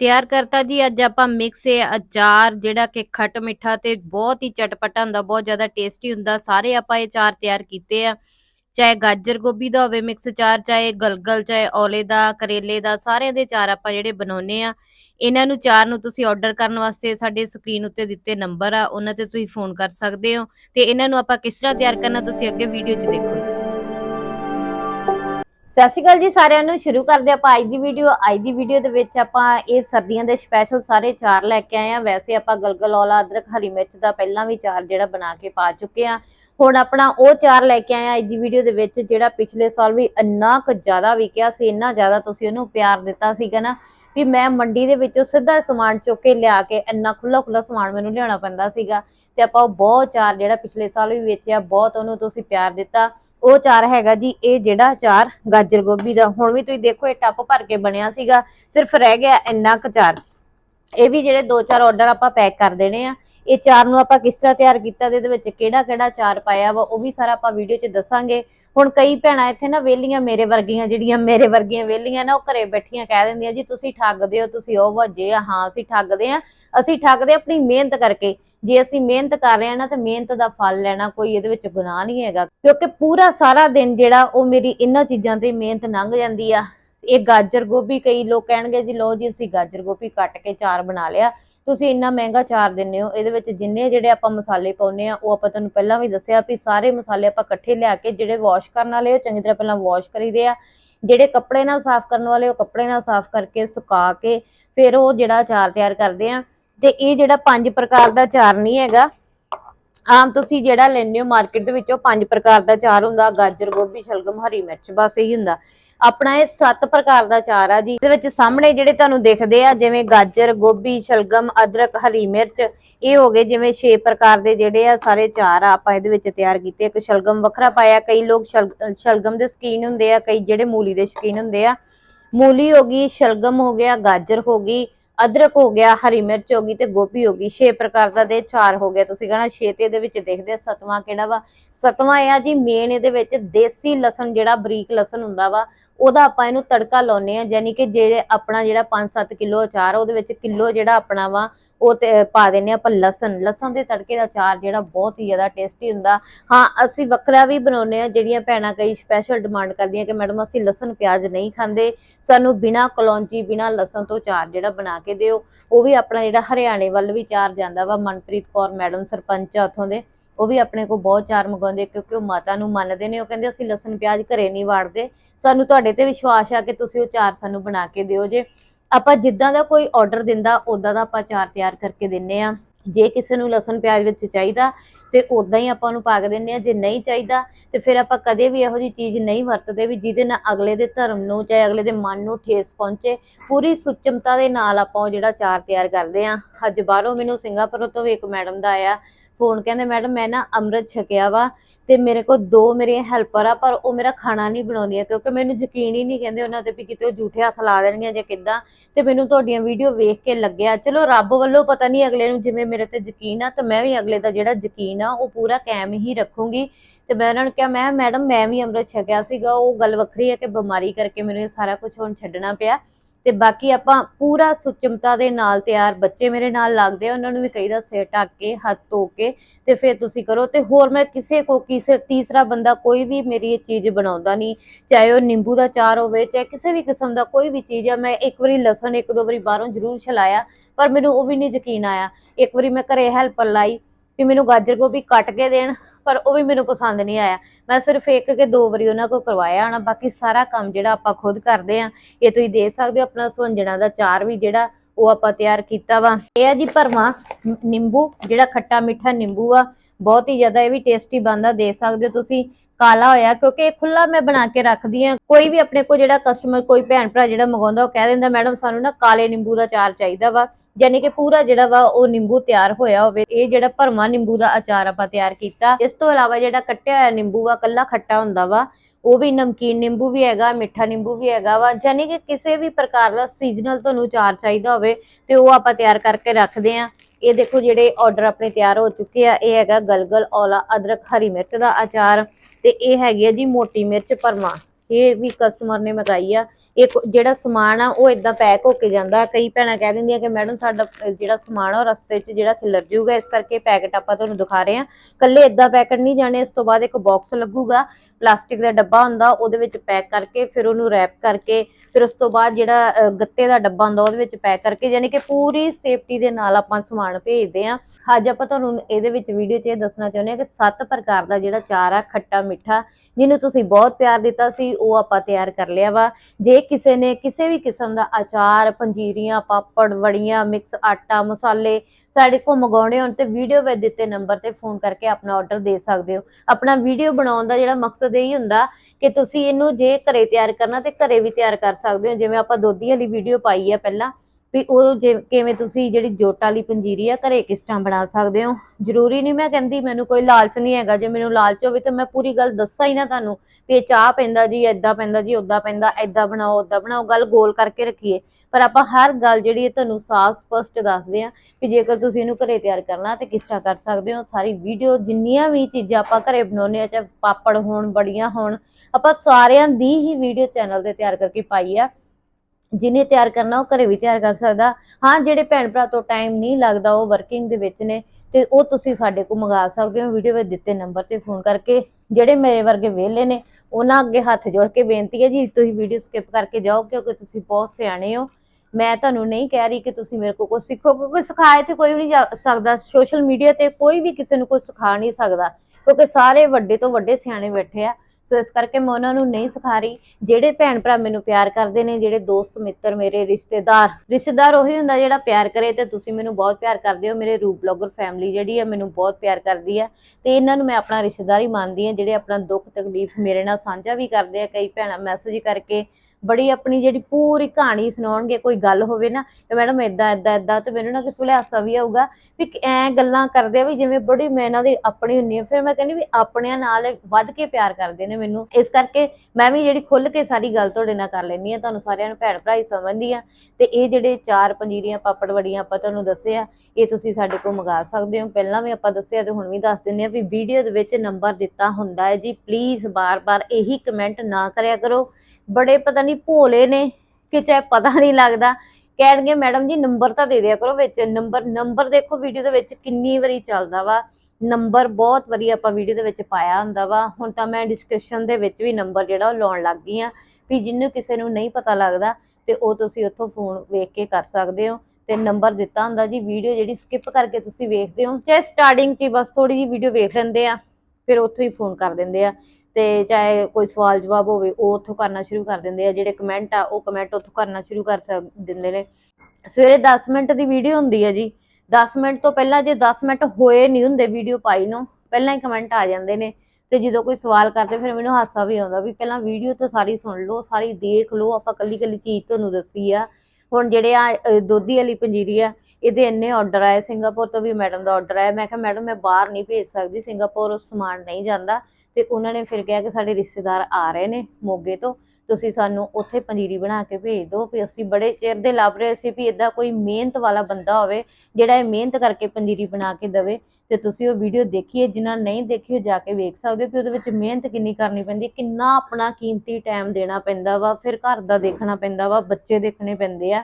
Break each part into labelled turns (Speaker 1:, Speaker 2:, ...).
Speaker 1: ਤਿਆਰ ਕਰਤਾ ਜੀ। ਅੱਜ ਆਪਾਂ ਮਿਕਸ ਇਹ ਅਚਾਰ ਜਿਹੜਾ ਕਿ ਖੱਟ ਮਿੱਠਾ ਤੇ ਬਹੁਤ ਹੀ ਚਟਪਟਾ ਹੁੰਦਾ, ਬਹੁਤ ਜ਼ਿਆਦਾ ਟੇਸਟੀ ਹੁੰਦਾ, ਸਾਰੇ ਆਪਾਂ ਇਹ ਅਚਾਰ ਤਿਆਰ ਕੀਤੇ ਆ। ਚਾਹੇ ਗਾਜਰ ਗੋਭੀ ਦਾ ਹੋਵੇ ਮਿਕਸ ਅਚਾਰ, ਚਾਹੇ ਗਲਗਲ, ਚਾਹੇ ਔਲੇ ਦਾ, ਕਰੇਲੇ ਦਾ, ਸਾਰਿਆਂ ਦੇ ਅਚਾਰ ਆਪਾਂ ਜਿਹੜੇ ਬਣਾਉਨੇ ਆ। ਇਹਨਾਂ ਨੂੰ ਚਾਰ ਨੂੰ ਤੁਸੀਂ ਆਰਡਰ ਕਰਨ ਵਾਸਤੇ ਸਾਡੇ ਸਕਰੀਨ ਉੱਤੇ ਦਿੱਤੇ ਨੰਬਰ ਆ, ਉਹਨਾਂ ਤੇ ਤੁਸੀਂ ਫੋਨ ਕਰ ਸਕਦੇ ਹੋ। ਤੇ ਇਹਨਾਂ ਨੂੰ ਆਪਾਂ ਕਿਸ ਤਰ੍ਹਾਂ ਤਿਆਰ ਕਰਨਾ, ਤੁਸੀਂ ਅੱਗੇ ਵੀਡੀਓ 'ਚ ਦੇਖੋ।
Speaker 2: ਸਤਿ ਸ਼੍ਰੀ ਅਕਾਲ ਜੀ ਸਾਰਿਆਂ ਨੂੰ। ਸ਼ੁਰੂ ਕਰਦੇ ਆਪਾਂ ਅੱਜ ਦੀ ਵੀਡੀਓ ਅੱਜ ਦੀ ਵੀਡੀਓ ਦੇ ਵਿੱਚ ਆਪਾਂ ਇਹ ਸਰਦੀਆਂ ਦੇ ਸਪੈਸ਼ਲ ਸਾਰੇ ਚਾਰ ਲੈ ਕੇ ਆਏ ਆ ਵੈਸੇ ਆਪਾਂ ਗਲਗਲ, ਔਲਾ, ਅਦਰਕ, ਹਰੀ ਮਿਰਚ ਦਾ ਪਹਿਲਾਂ ਵੀ ਚਾਰ ਜਿਹੜਾ ਬਣਾ ਕੇ ਪਾ ਚੁੱਕੇ ਆ ਹੁਣ ਆਪਣਾ ਉਹ ਚਾਰ ਲੈ ਕੇ ਆਏ ਆ ਅੱਜ ਦੀ ਵੀਡੀਓ ਦੇ ਵਿੱਚ, ਜਿਹੜਾ ਪਿਛਲੇ ਸਾਲ ਵੀ ਇੰਨਾ ਕੁ ਜ਼ਿਆਦਾ ਵਿਕਿਆ ਸੀ, ਇੰਨਾ ਜ਼ਿਆਦਾ ਤੁਸੀਂ ਉਹਨੂੰ ਪਿਆਰ ਦਿੱਤਾ ਸੀਗਾ ਨਾ, ਵੀ ਮੈਂ ਮੰਡੀ ਦੇ ਵਿੱਚੋਂ ਸਿੱਧਾ ਸਮਾਨ ਚੁੱਕ ਕੇ ਲਿਆ ਕੇ ਇੰਨਾ ਖੁੱਲਾ ਖੁੱਲਾ ਸਮਾਨ ਮੈਨੂੰ ਲਿਆਉਣਾ ਪੈਂਦਾ ਸੀਗਾ। ਤੇ ਆਪਾਂ ਉਹ ਬਹੁਤ ਚਾਰ ਜਿਹੜਾ ਪਿਛਲੇ ਸਾਲ ਵੀ ਵੇਚਿਆ, ਬਹੁਤ ਉਹਨੂੰ ਤੁਸੀਂ ਪਿਆਰ ਦਿੱਤਾ। ਉਹ ਚਾਰ ਹੈਗਾ ਜੀ, ਇਹ ਜਿਹੜਾ ਚਾਰ ਗਾਜਰ ਗੋਭੀ ਦਾ। ਹੁਣ ਵੀ ਤੁਸੀਂ ਦੇਖੋ, ਇਹ ਟੱਪ ਭਰ ਕੇ ਬਣਿਆ ਸੀਗਾ, ਸਿਰਫ ਰਹਿ ਗਿਆ ਇੰਨਾ ਕੁ ਚਾਰ। ਇਹ ਵੀ ਜਿਹੜੇ ਦੋ ਚਾਰ ਆਰਡਰ ਆਪਾਂ ਪੈਕ ਕਰ ਦੇਣੇ ਆ। ਇਹ ਚਾਰ ਨੂੰ ਆਪਾਂ ਕਿਸ ਤਰ੍ਹਾਂ ਤਿਆਰ ਕੀਤਾ ਤੇ ਇਹਦੇ ਵਿੱਚ ਕਿਹੜਾ ਕਿਹੜਾ ਚਾਰ ਪਾਇਆ ਵਾ, ਉਹ ਵੀ ਸਾਰਾ ਆਪਾਂ ਵੀਡੀਓ 'ਚ ਦੱਸਾਂਗੇ। ਹੁਣ ਕਈ ਭੈਣਾਂ ਇੱਥੇ ਨਾ ਵੇਲੀਆਂ ਮੇਰੇ ਵਰਗੀਆਂ, ਜਿਹੜੀਆਂ ਮੇਰੇ ਵਰਗੀਆਂ ਵੇਲੀਆਂ ਨਾ, ਉਹ ਘਰੇ ਬੈਠੀਆਂ ਕਹਿ ਦਿੰਦੀਆਂ, ਜੀ ਤੁਸੀਂ ਠੱਗਦੇ ਹੋ, ਤੁਸੀਂ ਉਹ ਵਜੇ ਆ, ਹਾਂ, ਅਸੀਂ ਠੱਗਦੇ ਆ, ਅਸੀਂ ਠੱਗਦੇ ਆਪਣੀ ਮਿਹਨਤ ਕਰਕੇ। ਜੇ ਅਸੀਂ ਮਿਹਨਤ ਕਰ ਰਹੇ ਹਾਂ ਨਾ, ਤੇ ਮਿਹਨਤ ਦਾ ਫਲ ਲੈਣਾ ਕੋਈ ਇਹਦੇ ਵਿੱਚ ਗੁਨਾਹ ਨਹੀਂ ਹੈਗਾ। ਕਿਉਂਕਿ ਪੂਰਾ ਸਾਰਾ ਦਿਨ ਜਿਹੜਾ ਉਹ ਮੇਰੀ ਇਹਨਾਂ ਚੀਜ਼ਾਂ ਤੇ ਮਿਹਨਤ ਲੰਘ ਜਾਂਦੀ ਆ। ਇਹ ਗਾਜਰ ਗੋਭੀ ਕਈ ਲੋਕ ਕਹਿਣਗੇ, ਜੀ ਲੋ ਜੀ, ਅਸੀਂ ਗਾਜਰ ਗੋਭੀ ਕੱਟ ਕੇ ਚਾਰ ਬਣਾ ਲਿਆ ਤੁਸੀਂ ਇੰਨਾ ਮਹਿੰਗਾ ਚਾਰ ਦਿੰਦੇ ਹੋ, ਇਹਦੇ ਵਿੱਚ ਜਿੰਨੇ ਜਿਹੜੇ ਆਪਾਂ ਮਸਾਲੇ ਪਾਉਨੇ ਆ ਉਹ ਆਪਾਂ ਤੁਹਾਨੂੰ ਪਹਿਲਾਂ ਵੀ ਦੱਸਿਆ ਵੀ ਸਾਰੇ ਮਸਾਲੇ ਆਪਾਂ ਇਕੱਠੇ ਲਿਆ ਕੇ ਜਿਹੜੇ ਵਾਸ਼ ਕਰਨ ਵਾਲੇ, ਉਹ ਚੰਗੀ ਤਰ੍ਹਾਂ ਪਹਿਲਾਂ ਵਾਸ਼ ਕਰੀਦੇ ਆ। ਜਿਹੜੇ ਕੱਪੜੇ ਨਾਲ ਸਾਫ਼ ਕਰਨ ਵਾਲੇ, ਉਹ ਕੱਪੜੇ ਨਾਲ ਸਾਫ਼ ਕਰਕੇ ਸੁਕਾ ਕੇ ਫਿਰ ਉਹ ਜਿਹੜਾ ਚਾਰ ਤਿਆਰ ਕਰਦੇ ਆ। ਤੇ ਇਹ ਜਿਹੜਾ ਪੰਜ ਪ੍ਰਕਾਰ ਦਾ ਚਾਰ ਨਹੀਂ ਹੈਗਾ, ਆਮ ਤੁਸੀਂ ਜਿਹੜਾ ਲੈਂਦੇ ਹੋ ਮਾਰਕੀਟ ਦੇ ਵਿੱਚੋਂ ਪੰਜ ਪ੍ਰਕਾਰ ਦਾ ਚਾਰ ਹੁੰਦਾ, ਗਾਜਰ, ਗੋਭੀ, ਸ਼ਲਗਮ, ਹਰੀ ਮਿਰਚ, ਬਸ ਇਹੀ ਹੁੰਦਾ। ਆਪਣਾ ਇਹ ਸੱਤ ਪ੍ਰਕਾਰ ਦਾ ਚਾਰ ਆ ਜੀ। ਇਹਦੇ ਵਿੱਚ ਸਾਹਮਣੇ ਜਿਹੜੇ ਤੁਹਾਨੂੰ ਦਿਖਦੇ ਆ, ਜਿਵੇਂ ਗਾਜਰ, ਗੋਭੀ, ਸ਼ਲਗਮ, ਅਦਰਕ, ਹਰੀ ਮਿਰਚ, ਇਹ ਹੋ ਗਏ ਜਿਵੇਂ 6 ਪ੍ਰਕਾਰ ਦੇ ਜਿਹੜੇ ਆ ਸਾਰੇ ਚਾਰ ਆ, ਆਪਾਂ ਇਹਦੇ ਵਿੱਚ ਤਿਆਰ ਕੀਤੇ ਇੱਕ ਸ਼ਲਗਮ ਵੱਖਰਾ ਪਾਇਆ, ਕਈ ਲੋਕ ਸ਼ਲਗਮ ਦੇ ਸ਼ਕੀਨ ਹੁੰਦੇ ਆ, ਕਈ ਜਿਹੜੇ ਮੂਲੀ ਦੇ ਸ਼ਕੀਨ ਹੁੰਦੇ ਆ। ਮੂਲੀ ਹੋ ਗਈ, ਸ਼ਲਗਮ ਹੋ ਗਿਆ, ਗਾਜਰ ਹੋ ਗਈ, ਅਦਰਕ ਹੋ ਗਿਆ, ਹਰੀ ਮਿਰਚ ਹੋ ਗਈ ਤੇ ਗੋਭੀ ਹੋ ਗਈ। 6 ਪ੍ਰਕਾਰ ਦਾ ਦੇ ਚਾਰ ਹੋ ਗਿਆ। ਤੁਸੀਂ ਕਹਣਾ 6 ਤੇ ਇਹਦੇ ਵਿੱਚ ਦੇਖਦੇ ਆ, ਸਤਵਾਂ ਕਿਹੜਾ ਵਾ? ਸਤਵਾਂ ਇਹ ਆ ਜੀ ਮੇਨ ਇਹਦੇ ਵਿੱਚ ਦੇਸੀ ਲਸਣ ਜਿਹੜਾ ਬਰੀਕ ਲਸਣ ਹੁੰਦਾ ਵਾ ਉਹਦਾ ਆਪਾਂ ਇਹਨੂੰ ਤੜਕਾ ਲਾਉਨੇ ਆ ਯਾਨੀ ਕਿ ਜੇ ਆਪਣਾ ਜਿਹੜਾ 5-7 ਕਿਲੋ ਅਚਾਰ ਉਹਦੇ ਵਿੱਚ ਕਿਲੋ ਜਿਹੜਾ ਆਪਣਾ ਵਾ, ਉਹ ਤੇ ਪਾ ਦਿੰਨੇ ਆਪਾਂ ਲਸਣ। ਲਸਣ ਦੇ ਤੜਕੇ ਦਾ ਅਚਾਰ ਜਿਹੜਾ ਬਹੁਤ ਹੀ ਜ਼ਿਆਦਾ ਟੇਸਟੀ ਹੁੰਦਾ। ਹਾਂ, ਅਸੀਂ ਵੱਖਰਾ ਵੀ ਬਣਾਉਨੇ ਆ ਜਿਹੜੀਆਂ ਭੈਣਾਂ ਕਈ ਸਪੈਸ਼ਲ ਡਿਮਾਂਡ ਕਰਦੀਆਂ ਕਿ ਮੈਡਮ ਅਸੀਂ ਲਸਣ ਪਿਆਜ਼ ਨਹੀਂ ਖਾਂਦੇ। ਸਾਨੂੰ ਬਿਨਾ ਕਲੌਂਜੀ, ਬਿਨਾ ਲਸਣ ਤੋਂ ਚਾਰ ਜਿਹੜਾ ਬਣਾ ਕੇ ਦਿਓ। ਉਹ ਵੀ ਆਪਣਾ ਜਿਹੜਾ ਹਰਿਆਣੇ ਵੱਲ ਵੀ ਚਾਰ ਜਾਂਦਾ ਵਾ, ਮਨਪ੍ਰੀਤ ਕੌਰ ਮੈਡਮ, ਸਰਪੰਚ ਆ ਉੱਥੋਂ ਦੇ। ਉਹ ਵੀ ਆਪਣੇ ਕੋਲ ਬਹੁਤ ਚਾਰ ਮੰਗਾਉਂਦੇ ਕਿਉਂਕਿ ਉਹ ਮਾਤਾ ਨੂੰ ਮੰਨਦੇ ਨੇ, ਉਹ ਕਹਿੰਦੇ ਅਸੀਂ ਲਸਣ ਪਿਆਜ਼ ਘਰੇ ਨਹੀਂ ਵਾੜਦੇ। ਸਾਨੂੰ ਤੁਹਾਡੇ ਤੇ ਵਿਸ਼ਵਾਸ ਆ ਕਿ ਤੁਸੀਂ ਉਹ ਚਾਰ ਸਾਨੂੰ ਬਣਾ ਕੇ ਦਿਓ ਜੇ। ਆਪਾਂ ਜਿੱਦਾਂ ਦਾ ਕੋਈ ਆਰਡਰ ਦਿੰਦਾ ਉਦਾਂ ਦਾ ਆਪਾਂ ਚਾਰ ਤਿਆਰ ਕਰਕੇ ਦਿੰਨੇ ਆ। ਜੇ ਕਿਸੇ ਨੂੰ ਲਸਣ ਪਿਆਜ਼ ਵਿੱਚ ਚਾਹੀਦਾ, ਤੇ ਉਦਾਂ ਹੀ ਆਪਾਂ ਉਹਨੂੰ ਪਾ ਕੇ ਦਿੰਨੇ ਆ। ਜੇ ਨਹੀਂ ਚਾਹੀਦਾ, ਤੇ ਫਿਰ ਆਪਾਂ ਕਦੇ ਵੀ ਇਹੋ ਜਿਹੀ ਚੀਜ਼ ਨਹੀਂ ਵਰਤਦੇ ਵੀ ਜਿਹਦੇ ਨਾਲ ਅਗਲੇ ਦੇ ਧਰਮ ਨੂੰ ਚਾਹੇ ਅਗਲੇ ਦੇ ਮਨ ਨੂੰ ਠੇਸ ਪਹੁੰਚੇ। ਪੂਰੀ ਸੁਚਮਤਾ ਦੇ ਨਾਲ ਆਪਾਂ ਉਹ ਜਿਹੜਾ ਚਾਰ ਤਿਆਰ ਕਰਦੇ ਆ। ਅੱਜ ਬਾਹਰੋਂ ਮੈਨੂੰ ਸਿੰਗਾਪੁਰ ਤੋਂ ਵੀ ਇੱਕ ਮੈਡਮ ਦਾ ਆਇਆ। ਫੋਨ ਕਹਿੰਦੇ, ਮੈਡਮ, ਮੈਂ ਨਾ ਅੰਮ੍ਰਿਤ ਛਕਿਆ ਵਾ ਤੇ ਮੇਰੇ ਕੋਲ ਦੋ ਮੇਰੀਆਂ ਹੈਲਪਰ ਆ, ਪਰ ਉਹ ਮੇਰਾ ਖਾਣਾ ਨਹੀਂ ਬਣਾਉਂਦੀਆਂ ਕਿਉਂਕਿ ਮੈਨੂੰ ਯਕੀਨ ਹੀ ਨਹੀਂ ਕਹਿੰਦੇ ਉਹਨਾਂ ਤੇ ਵੀ ਕਿਤੇ ਉਹ ਝੂਠੇ ਹੱਥ ਲਾ ਦੇਣਗੀਆਂ ਜਾਂ ਕਿੱਦਾਂ ਤੇ ਮੈਨੂੰ ਤੁਹਾਡੀਆਂ ਵੀਡੀਓ ਵੇਖ ਕੇ ਲੱਗਿਆ। ਚਲੋ, ਰੱਬ ਵੱਲੋਂ ਪਤਾ ਨਹੀਂ ਅਗਲੇ ਨੂੰ ਜਿਵੇਂ ਮੇਰੇ ਤੇ ਯਕੀਨ ਆ, ਤਾਂ ਮੈਂ ਵੀ ਅਗਲੇ ਦਾ ਜਿਹੜਾ ਯਕੀਨ ਆ, ਉਹ ਪੂਰਾ ਕਾਇਮ ਹੀ ਰੱਖੂੰਗੀ। ਤੇ ਮੈਂ ਉਹਨਾਂ ਨੂੰ ਕਿਹਾ, ਮੈਂ ਮੈਡਮ, ਮੈਂ ਵੀ ਅੰਮ੍ਰਿਤ ਛਕਿਆ ਸੀਗਾ, ਉਹ ਗੱਲ ਵੱਖਰੀ ਹੈ ਕਿ ਬਿਮਾਰੀ ਕਰਕੇ ਮੈਨੂੰ ਇਹ ਸਾਰਾ ਕੁਝ ਹੁਣ ਛੱਡਣਾ ਪਿਆ। ਤੇ ਬਾਕੀ ਆਪਾਂ ਪੂਰਾ ਸੁਚਮਤਾ ਦੇ ਨਾਲ ਤਿਆਰ ਬੱਚੇ ਮੇਰੇ ਨਾਲ ਲੱਗਦੇ ਆ, ਉਹਨਾਂ ਨੂੰ ਵੀ ਕਹੀਦਾ ਸਿਰ ਢੱਕ ਕੇ, ਹੱਥ ਧੋ ਕੇ ਤੇ ਫਿਰ ਤੁਸੀਂ ਕਰੋ ਤੇ ਹੋਰ ਮੈਂ ਕਿਸੇ ਕੋ, ਕਿਸੇ ਤੀਸਰਾ ਬੰਦਾ ਕੋਈ ਵੀ ਮੇਰੀ ਇਹ ਚੀਜ਼ ਬਣਾਉਂਦਾ ਨਹੀਂ, ਚਾਹੇ ਉਹ ਨਿੰਬੂ ਦਾ ਚਾਰ ਹੋਵੇ, ਚਾਹੇ ਕਿਸੇ ਵੀ ਕਿਸਮ ਦਾ ਕੋਈ ਵੀ ਚੀਜ਼ ਆ, ਮੈਂ ਇੱਕ ਵਾਰੀ ਲਸਣ, ਇੱਕ ਦੋ ਵਾਰੀ ਬਾਹਰੋਂ ਜ਼ਰੂਰ ਛਲਾਇਆ, ਪਰ ਮੈਨੂੰ ਉਹ ਵੀ ਨਹੀਂ ਯਕੀਨ ਆਇਆ। ਇੱਕ ਵਾਰੀ ਮੈਂ ਘਰੇ ਹੈਲਪਰ ਲਾਈ ਵੀ ਮੈਨੂੰ ਗਾਜਰ ਗੋਭੀ ਕੱਟ ਕੇ ਦੇਣ ਪਰ ਉਹ ਵੀ ਮੈਨੂੰ ਪਸੰਦ ਨਹੀਂ ਆਇਆ। ਮੈਂ ਸਿਰਫ ਇੱਕ ਕਿ ਦੋ ਵਾਰੀ ਉਹਨਾਂ ਕੋਲ ਕਰਵਾਇਆ ਹਨਾ ਬਾਕੀ ਸਾਰਾ ਕੰਮ ਜਿਹੜਾ ਆਪਾਂ ਖੁਦ ਕਰਦੇ ਆ ਇਹ ਤੁਸੀਂ ਦੇਖ ਸਕਦੇ ਹੋ, ਆਪਣਾ ਸੁਹੰਜਣਾ ਦਾ ਚਾਰ ਵੀ ਜਿਹੜਾ ਉਹ ਆਪਾਂ ਤਿਆਰ ਕੀਤਾ ਵਾ। ਇਹ ਆ ਜੀ ਭਰਵਾਂ ਨਿੰਬੂ, ਜਿਹੜਾ ਖੱਟਾ ਮਿੱਠਾ ਨਿੰਬੂ ਆ, ਬਹੁਤ ਹੀ ਜ਼ਿਆਦਾ ਇਹ ਵੀ ਟੇਸਟੀ ਬਣਦਾ, ਦੇਖ ਸਕਦੇ ਹੋ ਤੁਸੀਂ, ਕਾਲਾ ਹੋਇਆ, ਕਿਉਂਕਿ ਇਹ ਖੁੱਲਾ ਮੈਂ ਬਣਾ ਕੇ ਰੱਖਦੀ ਆ ਕੋਈ ਵੀ ਆਪਣੇ ਕੋਲ ਜਿਹੜਾ ਕਸਟਮਰ ਕੋਈ ਭੈਣ ਭਰਾ ਜਿਹੜਾ ਮੰਗਾਉਂਦਾ, ਉਹ ਕਹਿ ਦਿੰਦਾ, ਮੈਡਮ, ਸਾਨੂੰ ਨਾ ਕਾਲੇ ਨਿੰਬੂ ਦਾ ਚਾਰ ਚਾਹੀਦਾ ਵਾ। ਯਾਨੀ ਕਿ ਪੂਰਾ ਜਿਹੜਾ ਵਾ ਉਹ ਨਿੰਬੂ ਤਿਆਰ ਹੋਇਆ ਹੋਵੇ, ਇਹ ਜਿਹੜਾ ਭਰਵਾਂ ਨਿੰਬੂ ਦਾ ਅਚਾਰ ਆਪਾਂ ਤਿਆਰ ਕੀਤਾ। ਇਸ ਤੋਂ ਇਲਾਵਾ ਜਿਹੜਾ ਕੱਟਿਆ ਹੋਇਆ ਨਿੰਬੂ ਵਾ, ਕੱਲਾ ਖੱਟਾ ਹੁੰਦਾ ਵਾ, ਉਹ ਵੀ ਨਮਕੀਨ ਨਿੰਬੂ ਵੀ ਹੈਗਾ, ਮਿੱਠਾ ਨਿੰਬੂ ਵੀ ਹੈਗਾ ਵਾ। ਯਾਨੀ ਕਿ ਕਿਸੇ ਵੀ ਪ੍ਰਕਾਰ ਦਾ ਸੀਜ਼ਨਲ ਤੁਹਾਨੂੰ ਚਾਰ ਚਾਹੀਦਾ ਹੋਵੇ ਤੇ ਉਹ ਆਪਾਂ ਤਿਆਰ ਕਰਕੇ ਰੱਖਦੇ ਆ। ਇਹ ਦੇਖੋ ਜਿਹੜੇ ਆਰਡਰ ਆਪਣੇ ਤਿਆਰ ਹੋ ਚੁੱਕੇ ਆ, ਇਹ ਹੈਗਾ ਗਲਗਲ, ਔਲਾ, ਅਦਰਕ, ਹਰੀ ਮਿਰਚ ਦਾ ਅਚਾਰ ਤੇ ਇਹ ਹੈਗੀ ਆ ਜੀ ਮੋਟੀ ਮਿਰਚ ਭਰਵਾਂ। ਇਹ ਵੀ ਕਸਟਮਰ ਨੇ ਮੰਗਾਈ ਆ। ਇੱਕ ਜਿਹੜਾ ਸਮਾਨ ਆ, ਉਹ ਇਦਾਂ ਪੈਕ ਹੋ ਕੇ ਜਾਂਦਾ। ਕਈ ਭੈਣਾਂ ਕਹਿ ਦਿੰਦੀਆਂ ਕਿ ਮੈਡਮ, ਸਾਡਾ ਜਿਹੜਾ ਸਮਾਨ ਆ, ਉਹ ਰਸਤੇ 'ਚ ਜਿਹੜਾ ਖਿਲਰ ਜਾਊਗਾ, ਇਸ ਕਰਕੇ ਪੈਕਟ ਆਪਾਂ ਤੁਹਾਨੂੰ ਦਿਖਾ ਰਹੇ ਹਾਂ। ਕੱਲੇ ਇਦਾਂ ਪੈਕਟ ਨਹੀਂ ਜਾਣੇ, ਇਸ ਤੋਂ ਬਾਅਦ ਇੱਕ ਬਾਕਸ ਲੱਗੂਗਾ ਪਲਾਸਟਿਕ ਦਾ ਡੱਬਾ ਹੁੰਦਾ, ਉਹਦੇ ਵਿੱਚ ਪੈਕ ਕਰਕੇ, ਫਿਰ ਉਹਨੂੰ ਰੈਪ ਕਰਕੇ, ਫਿਰ ਉਸ ਤੋਂ ਬਾਅਦ ਜਿਹੜਾ ਗੱਤੇ ਦਾ ਡੱਬਾ ਹੁੰਦਾ, ਉਹਦੇ ਵਿੱਚ ਪੈਕ ਕਰਕੇ, ਯਾਨੀ ਕਿ ਪੂਰੀ ਸੇਫਟੀ ਦੇ ਨਾਲ ਆਪਾਂ ਸਮਾਨ ਭੇਜਦੇ ਆ ਅੱਜ ਆਪਾਂ ਤੁਹਾਨੂੰ ਇਹਦੇ ਵਿੱਚ ਵੀਡੀਓ 'ਚ ਇਹ ਦੱਸਣਾ ਚਾਹੁੰਦੇ ਆ ਕਿ ਸੱਤ ਪ੍ਰਕਾਰ ਦਾ ਜਿਹੜਾ ਚਾਰ ਆ, ਖੱਟਾ, ਮਿੱਠਾ, ਜਿਹਨੂੰ ਤੁਸੀਂ ਬਹੁਤ ਪਿਆਰ ਦਿੱਤਾ ਸੀ, ਉਹ ਆਪਾਂ ਤਿਆਰ ਕਰ ਲਿਆ ਵਾ। ਜੇ ਕਿਸੇ ਨੇ ਕਿਸੇ ਵੀ ਕਿਸਮ ਦਾ ਅਚਾਰ, ਪੰਜੀਰੀਆਂ, ਪਾਪੜ, ਵੜੀਆਂ ਮਿਕਸ ਆਟਾ, ਮਸਾਲੇ ਸਾਡੇ ਕੋਲ ਮੰਗਾਉਣੇ ਹੋਣ ਤੇ ਵੀਡੀਓ ਵਿੱਚ ਦਿੱਤੇ ਨੰਬਰ ਤੇ ਫੋਨ ਕਰਕੇ ਆਪਣਾ ਆਰਡਰ ਦੇ ਸਕਦੇ ਹੋ। ਆਪਣਾ ਵੀਡੀਓ ਬਣਾਉਣ ਦਾ ਜਿਹੜਾ ਮਕਸਦ ਇਹ ਹੀ ਹੁੰਦਾ ਕਿ ਤੁਸੀਂ ਇਹਨੂੰ ਜੇ ਘਰੇ ਤਿਆਰ ਕਰਨਾ ਤੇ ਘਰੇ ਵੀ ਤਿਆਰ ਕਰ ਸਕਦੇ ਹੋ। ਜਿਵੇਂ ਆਪਾਂ ਦੋਧੀ ਵਾਲੀ ਵੀਡੀਓ ਪਾਈ ਹੈ ਪਹਿਲਾਂ ਵੀ ਉਹ ਜੇ ਕਿਵੇਂ ਤੁਸੀਂ ਜਿਹੜੀ ਜੋਟ ਵਾਲੀ ਪੰਜੀਰੀ ਆ, ਘਰੇ ਕਿਸ ਤਰ੍ਹਾਂ ਬਣਾ ਸਕਦੇ ਹੋ? ਜ਼ਰੂਰੀ ਨਹੀਂ ਮੈਂ ਕਹਿੰਦੀ ਮੈਨੂੰ ਕੋਈ ਲਾਲਚ ਨਹੀਂ ਹੈਗਾ, ਜੇ ਮੈਨੂੰ ਲਾਲਚ ਹੋਵੇ ਤਾਂ ਮੈਂ ਪੂਰੀ ਗੱਲ ਦੱਸਾਂ ਹੀ ਨਾ ਤੁਹਾਨੂੰ ਵੀ ਇਹ ਚਾਹ ਪੈਂਦਾ ਜੀ, ਏਦਾਂ ਪੈਂਦਾ ਜੀ, ਓਦਾਂ ਪੈਂਦਾ, ਏਦਾਂ ਬਣਾਓ, ਓਦਾਂ ਬਣਾਓ, ਗੱਲ ਗੋਲ ਕਰਕੇ ਰੱਖੀਏ। ਪਰ ਆਪਾਂ ਹਰ ਗੱਲ ਜਿਹੜੀ ਹੈ ਤੁਹਾਨੂੰ ਸਾਫ਼, ਸਪਸ਼ਟ ਦੱਸਦੇ ਆ ਕਿ ਜੇਕਰ ਤੁਸੀਂ ਇਹਨੂੰ ਘਰੇ ਤਿਆਰ ਕਰਨਾ ਤੇ ਕਿਸ ਤਰ੍ਹਾਂ ਕਰ ਸਕਦੇ ਹੋ, ਸਾਰੀ ਵੀਡੀਓ ਜਿੰਨੀਆਂ ਵੀ ਚੀਜ਼ਾਂ ਆਪਾਂ ਘਰੇ ਬਣਾਉਂਦੇ ਆ, ਚਾਹੇ ਪਾਪੜ ਹੋਣ, ਬੜੀਆਂ ਹੋਣ, ਆਪਾਂ ਸਾਰਿਆਂ ਦੀ ਹੀ ਵੀਡੀਓ ਚੈਨਲ ਤੇ ਤਿਆਰ ਕਰਕੇ ਪਾਈ ਆ। ਜਿਹਨੇ ਤਿਆਰ ਕਰਨਾ ਉਹ ਘਰੇ ਵੀ ਤਿਆਰ ਕਰ ਸਕਦਾ। ਹਾਂ, ਜਿਹੜੇ ਭੈਣ ਭਰਾ ਤੋਂ ਟਾਈਮ ਨਹੀਂ ਲੱਗਦਾ, ਉਹ ਵਰਕਿੰਗ ਦੇ ਵਿੱਚ ਨੇ, ਤੇ ਉਹ ਤੁਸੀਂ ਸਾਡੇ ਕੋਲ ਮੰਗਾ ਸਕਦੇ ਹੋ। ਵੀਡੀਓ ਵਿੱਚ ਦਿੱਤੇ ਨੰਬਰ ਤੇ ਫੋਨ ਕਰਕੇ, ਜਿਹੜੇ ਮੇਰੇ ਵਰਗੇ ਵਿਹਲੇ ਨੇ, ਉਹਨਾਂ ਅੱਗੇ ਹੱਥ ਜੋੜ ਕੇ ਬੇਨਤੀ ਹੈ ਜੀ, ਤੁਸੀਂ ਵੀਡੀਓ ਸਕਿਪ ਕਰਕੇ ਜਾਓ, ਕਿਉਂਕਿ ਤੁਸੀਂ ਬਹੁਤ ਸਿਆਣੇ ਹੋ। ਮੈਂ ਤੁਹਾਨੂੰ ਨਹੀਂ ਕਹਿ ਰਹੀ ਕਿ ਤੁਸੀਂ ਮੇਰੇ ਕੋਲ ਕੁਝ ਸਿੱਖੋ, ਕਿਉਂਕਿ ਸਿਖਾਏ ਤੇ ਕੋਈ ਵੀ ਨਹੀਂ ਜਾ ਸਕਦਾ। ਸੋਸ਼ਲ ਮੀਡੀਆ ਤੇ ਕੋਈ ਵੀ ਕਿਸੇ ਨੂੰ ਕੁਝ ਸਿਖਾ ਨਹੀਂ ਸਕਦਾ, ਕਿਉਂਕਿ ਸਾਰੇ ਵੱਡੇ ਤੋਂ ਵੱਡੇ ਸਿਆਣੇ ਬੈਠੇ ਆ। ਸੋ ਇਸ ਕਰਕੇ ਮੈਂ ਉਹਨਾਂ ਨੂੰ ਨਹੀਂ ਸਿਖਾ ਰਹੀ। ਜਿਹੜੇ ਭੈਣ ਭਰਾ ਮੈਨੂੰ ਪਿਆਰ ਕਰਦੇ ਨੇ, ਜਿਹੜੇ ਦੋਸਤ, ਮਿੱਤਰ ਮੇਰੇ, ਰਿਸ਼ਤੇਦਾਰ ਰਿਸ਼ਤੇਦਾਰ ਉਹੀ ਹੁੰਦਾ ਜਿਹੜਾ ਪਿਆਰ ਕਰੇ ਤੇ ਤੁਸੀਂ ਮੈਨੂੰ ਬਹੁਤ ਪਿਆਰ ਕਰਦੇ ਹੋ। ਮੇਰੇ ਰੂਪ ਬਲੌਗਰ ਫੈਮਿਲੀ ਜਿਹੜੀ ਆ ਮੈਨੂੰ ਬਹੁਤ ਪਿਆਰ ਕਰਦੀ ਹੈ ਤੇ ਇਹਨਾਂ ਨੂੰ ਮੈਂ ਆਪਣਾ ਰਿਸ਼ਤੇਦਾਰ ਹੀ ਮੰਨਦੀ ਹਾਂ ਜਿਹੜੇ ਆਪਣਾ ਦੁੱਖ ਤਕਲੀਫ ਮੇਰੇ ਨਾਲ ਸਾਂਝਾ ਵੀ ਕਰਦੇ ਆ। ਕਈ ਭੈਣਾਂ ਮੈਸੇਜ ਕਰਕੇ ਬੜੀ ਆਪਣੀ ਜਿਹੜੀ ਪੂਰੀ ਕਹਾਣੀ ਸੁਣਾਉਣਗੇ, ਕੋਈ ਗੱਲ ਹੋਵੇ ਨਾ ਕਿ ਮੈਡਮ ਇਦਾਂ ਇਦਾਂ ਇਦਾਂ ਤੇ ਮੈਨੂੰ ਨਾ ਕਿਸੇ ਵੇਲੇ ਹਾਸਾ ਵੀ ਆਊਗਾ ਵੀ ਐ ਗੱਲਾਂ ਕਰਦੇ ਆ ਵੀ ਜਿਵੇਂ ਬੜੀ ਮੈਂ ਇਹਨਾਂ ਦੀ ਆਪਣੀ ਹੁੰਨੀ ਆ ਫਿਰ ਮੈਂ ਕਹਿੰਦੀ ਵੀ ਆਪਣਿਆਂ ਨਾਲ ਵੱਧ ਕੇ ਪਿਆਰ ਕਰਦੇ ਨੇ ਮੈਨੂੰ। ਇਸ ਕਰਕੇ ਮੈਂ ਵੀ ਜਿਹੜੀ ਖੁੱਲ ਕੇ ਸਾਰੀ ਗੱਲ ਤੁਹਾਡੇ ਨਾਲ ਕਰ ਲੈਂਦੀ ਆ ਤੁਹਾਨੂੰ ਸਾਰਿਆਂ ਨੂੰ ਭੈਣ ਭਰਾ ਹੀ ਸਮਝਦੀ ਆ ਤੇ ਇਹ ਜਿਹੜੇ ਚਾਰ ਪੰਜੀਰੀਆਂ ਪਾਪੜ ਵੜੀਆਂ ਆਪਾਂ ਤੁਹਾਨੂੰ ਦੱਸਿਆ ਇਹ ਤੁਸੀਂ ਸਾਡੇ ਕੋਲ ਮੰਗਾ ਸਕਦੇ ਹੋ। ਪਹਿਲਾਂ ਵੀ ਆਪਾਂ ਦੱਸਿਆ ਤੇ ਹੁਣ ਵੀ ਦੱਸ ਦਿੰਦੇ ਆ ਵੀ ਵੀਡੀਓ ਦੇ ਵਿੱਚ ਨੰਬਰ ਦਿੱਤਾ ਹੁੰਦਾ ਹੈ ਜੀ ਪਲੀਜ਼ ਬਾਰ-ਬਾਰ ਇਹੀ ਕਮੈਂਟ ਨਾ ਕਰਿਆ ਕਰੋ। ਬੜੇ ਪਤਾ ਨਹੀਂ ਭੋਲੇ ਨੇ ਕਿ ਚਾਹੇ ਪਤਾ ਨਹੀਂ ਲੱਗਦਾ। ਕਹਿਣਗੇ, ਮੈਡਮ ਜੀ, ਨੰਬਰ ਤਾਂ ਦੇ ਦਿਆ ਕਰੋ ਵਿੱਚ, ਨੰਬਰ ਨੰਬਰ ਦੇਖੋ ਵੀਡੀਓ ਦੇ ਵਿੱਚ ਕਿੰਨੀ ਵਾਰੀ ਚੱਲਦਾ ਵਾ। ਨੰਬਰ ਬਹੁਤ ਵਾਰੀ ਆਪਾਂ ਵੀਡੀਓ ਦੇ ਵਿੱਚ ਪਾਇਆ ਹੁੰਦਾ ਵਾ। ਹੁਣ ਤਾਂ ਮੈਂ ਡਿਸਕ੍ਰਿਪਸ਼ਨ ਦੇ ਵਿੱਚ ਵੀ ਨੰਬਰ ਜਿਹੜਾ ਉਹ ਲਾਉਣ ਲੱਗ ਗਈ ਆ ਵੀ ਜਿਹਨੂੰ ਕਿਸੇ ਨੂੰ ਨਹੀਂ ਪਤਾ ਲੱਗਦਾ ਤੇ ਉਹ ਤੁਸੀਂ ਉੱਥੋਂ ਫੋਨ ਵੇਖ ਕੇ ਕਰ ਸਕਦੇ ਹੋ। ਤੇ ਨੰਬਰ ਦਿੱਤਾ ਹੁੰਦਾ ਜੀ, ਵੀਡੀਓ ਜਿਹੜੀ ਸਕਿਪ ਕਰਕੇ ਤੁਸੀਂ ਵੇਖਦੇ ਹੋ। ਚਾਹੇ ਸਟਾਰਟਿੰਗ 'ਚ ਹੀ ਬਸ ਥੋੜੀ ਜਿਹੀ ਵੀਡੀਓ ਵੇਖ ਲੈਂਦੇ ਆ, ਫਿਰ ਉੱਥੋਂ ਹੀ ਫੋਨ ਕਰ ਦਿੰਦੇ ਆ। ਤੇ ਚਾਹੇ ਕੋਈ ਸਵਾਲ ਜਵਾਬ ਹੋਵੇ ਉਹ ਉੱਥੋਂ ਕਰਨਾ ਸ਼ੁਰੂ ਕਰ ਦਿੰਦੇ ਆ। ਜਿਹੜੇ ਕਮੈਂਟ ਆ ਉਹ ਕਮੈਂਟ ਉੱਥੋਂ ਕਰਨਾ ਸ਼ੁਰੂ ਕਰ ਸਕ- ਦਿੰਦੇ ਨੇ। ਸਵੇਰੇ 10 ਮਿੰਟ ਦੀ ਵੀਡੀਓ ਹੁੰਦੀ ਹੈ ਜੀ। 10 ਮਿੰਟ ਤੋਂ ਪਹਿਲਾਂ ਜੇ 10 ਮਿੰਟ ਹੋਏ ਨਹੀਂ ਹੁੰਦੇ ਵੀਡੀਓ ਪਾਈ ਨੂੰ ਪਹਿਲਾਂ ਹੀ ਕਮੈਂਟ ਆ ਜਾਂਦੇ ਨੇ। ਤੇ ਜਦੋਂ ਕੋਈ ਸਵਾਲ ਕਰਦੇ ਫਿਰ ਮੈਨੂੰ ਹਾਸਾ ਵੀ ਆਉਂਦਾ ਵੀ ਪਹਿਲਾਂ ਵੀਡੀਓ ਤਾਂ ਸਾਰੀ ਸੁਣ ਲਓ ਸਾਰੀ ਦੇਖ ਲਓ ਆਪਾਂ ਕੱਲੀ ਕੱਲੀ ਚੀਜ਼ ਤੁਹਾਨੂੰ ਦੱਸੀ ਆ। ਹੁਣ ਜਿਹੜੇ ਆ ਅ, ਦੋਧੀ ਵਾਲੀ ਪੰਜੀਰੀ ਆ ਇਹਦੇ ਇੰਨੇ ਆਰਡਰ ਆਏ ਸਿੰਗਾਪੁਰ ਤੋਂ ਵੀ ਮੈਡਮ ਦਾ ਆਰਡਰ ਆਇਆ। ਮੈਂ ਕਿਹਾ ਮੈਡਮ ਮੈਂ ਬਾਹਰ ਨਹੀਂ ਭੇਜ ਸਕਦੀ ਸਿੰਗਾਪੁਰ ਸਮਾਨ ਨਹੀਂ ਜਾਂਦਾ। ਤੇ ਉਹਨਾਂ ਨੇ ਫਿਰ ਕਿਹਾ ਕਿ ਸਾਡੇ ਰਿਸ਼ਤੇਦਾਰ ਆ ਰਹੇ ਨੇ ਮੋਗੇ ਤੋਂ, ਤੁਸੀਂ ਸਾਨੂੰ ਉੱਥੇ ਪੰਜੀਰੀ ਬਣਾ ਕੇ ਭੇਜ ਦਿਓ, ਵੀ ਅਸੀਂ ਬੜੇ ਚਿਰ ਦੇ ਲੱਭ ਰਹੇ ਸੀ ਵੀ ਇਦਾਂ ਕੋਈ ਮਿਹਨਤ ਵਾਲਾ ਬੰਦਾ ਹੋਵੇ, ਜਿਹੜਾ ਇਹ ਮਿਹਨਤ ਕਰਕੇ ਪੰਜੀਰੀ ਬਣਾ ਕੇ ਦੇਵੇ, ਤੇ ਤੁਸੀਂ ਉਹ ਵੀਡੀਓ ਦੇਖੀਏ ਜਿਨ੍ਹਾਂ ਨਹੀਂ ਦੇਖੀ ਉਹ ਜਾ ਕੇ ਵੇਖ ਸਕਦੇ ਹੋ ਕਿ ਉਹਦੇ ਵਿੱਚ ਮਿਹਨਤ ਕਿੰਨੀ ਕਰਨੀ ਪੈਂਦੀ ਕਿੰਨਾ ਆਪਣਾ ਕੀਮਤੀ ਟਾਈਮ ਦੇਣਾ ਪੈਂਦਾ ਵਾ, ਫਿਰ ਘਰ ਦਾ ਦੇਖਣਾ ਪੈਂਦਾ ਵਾ, ਬੱਚੇ ਦੇਖਣੇ ਪੈਂਦੇ ਆ।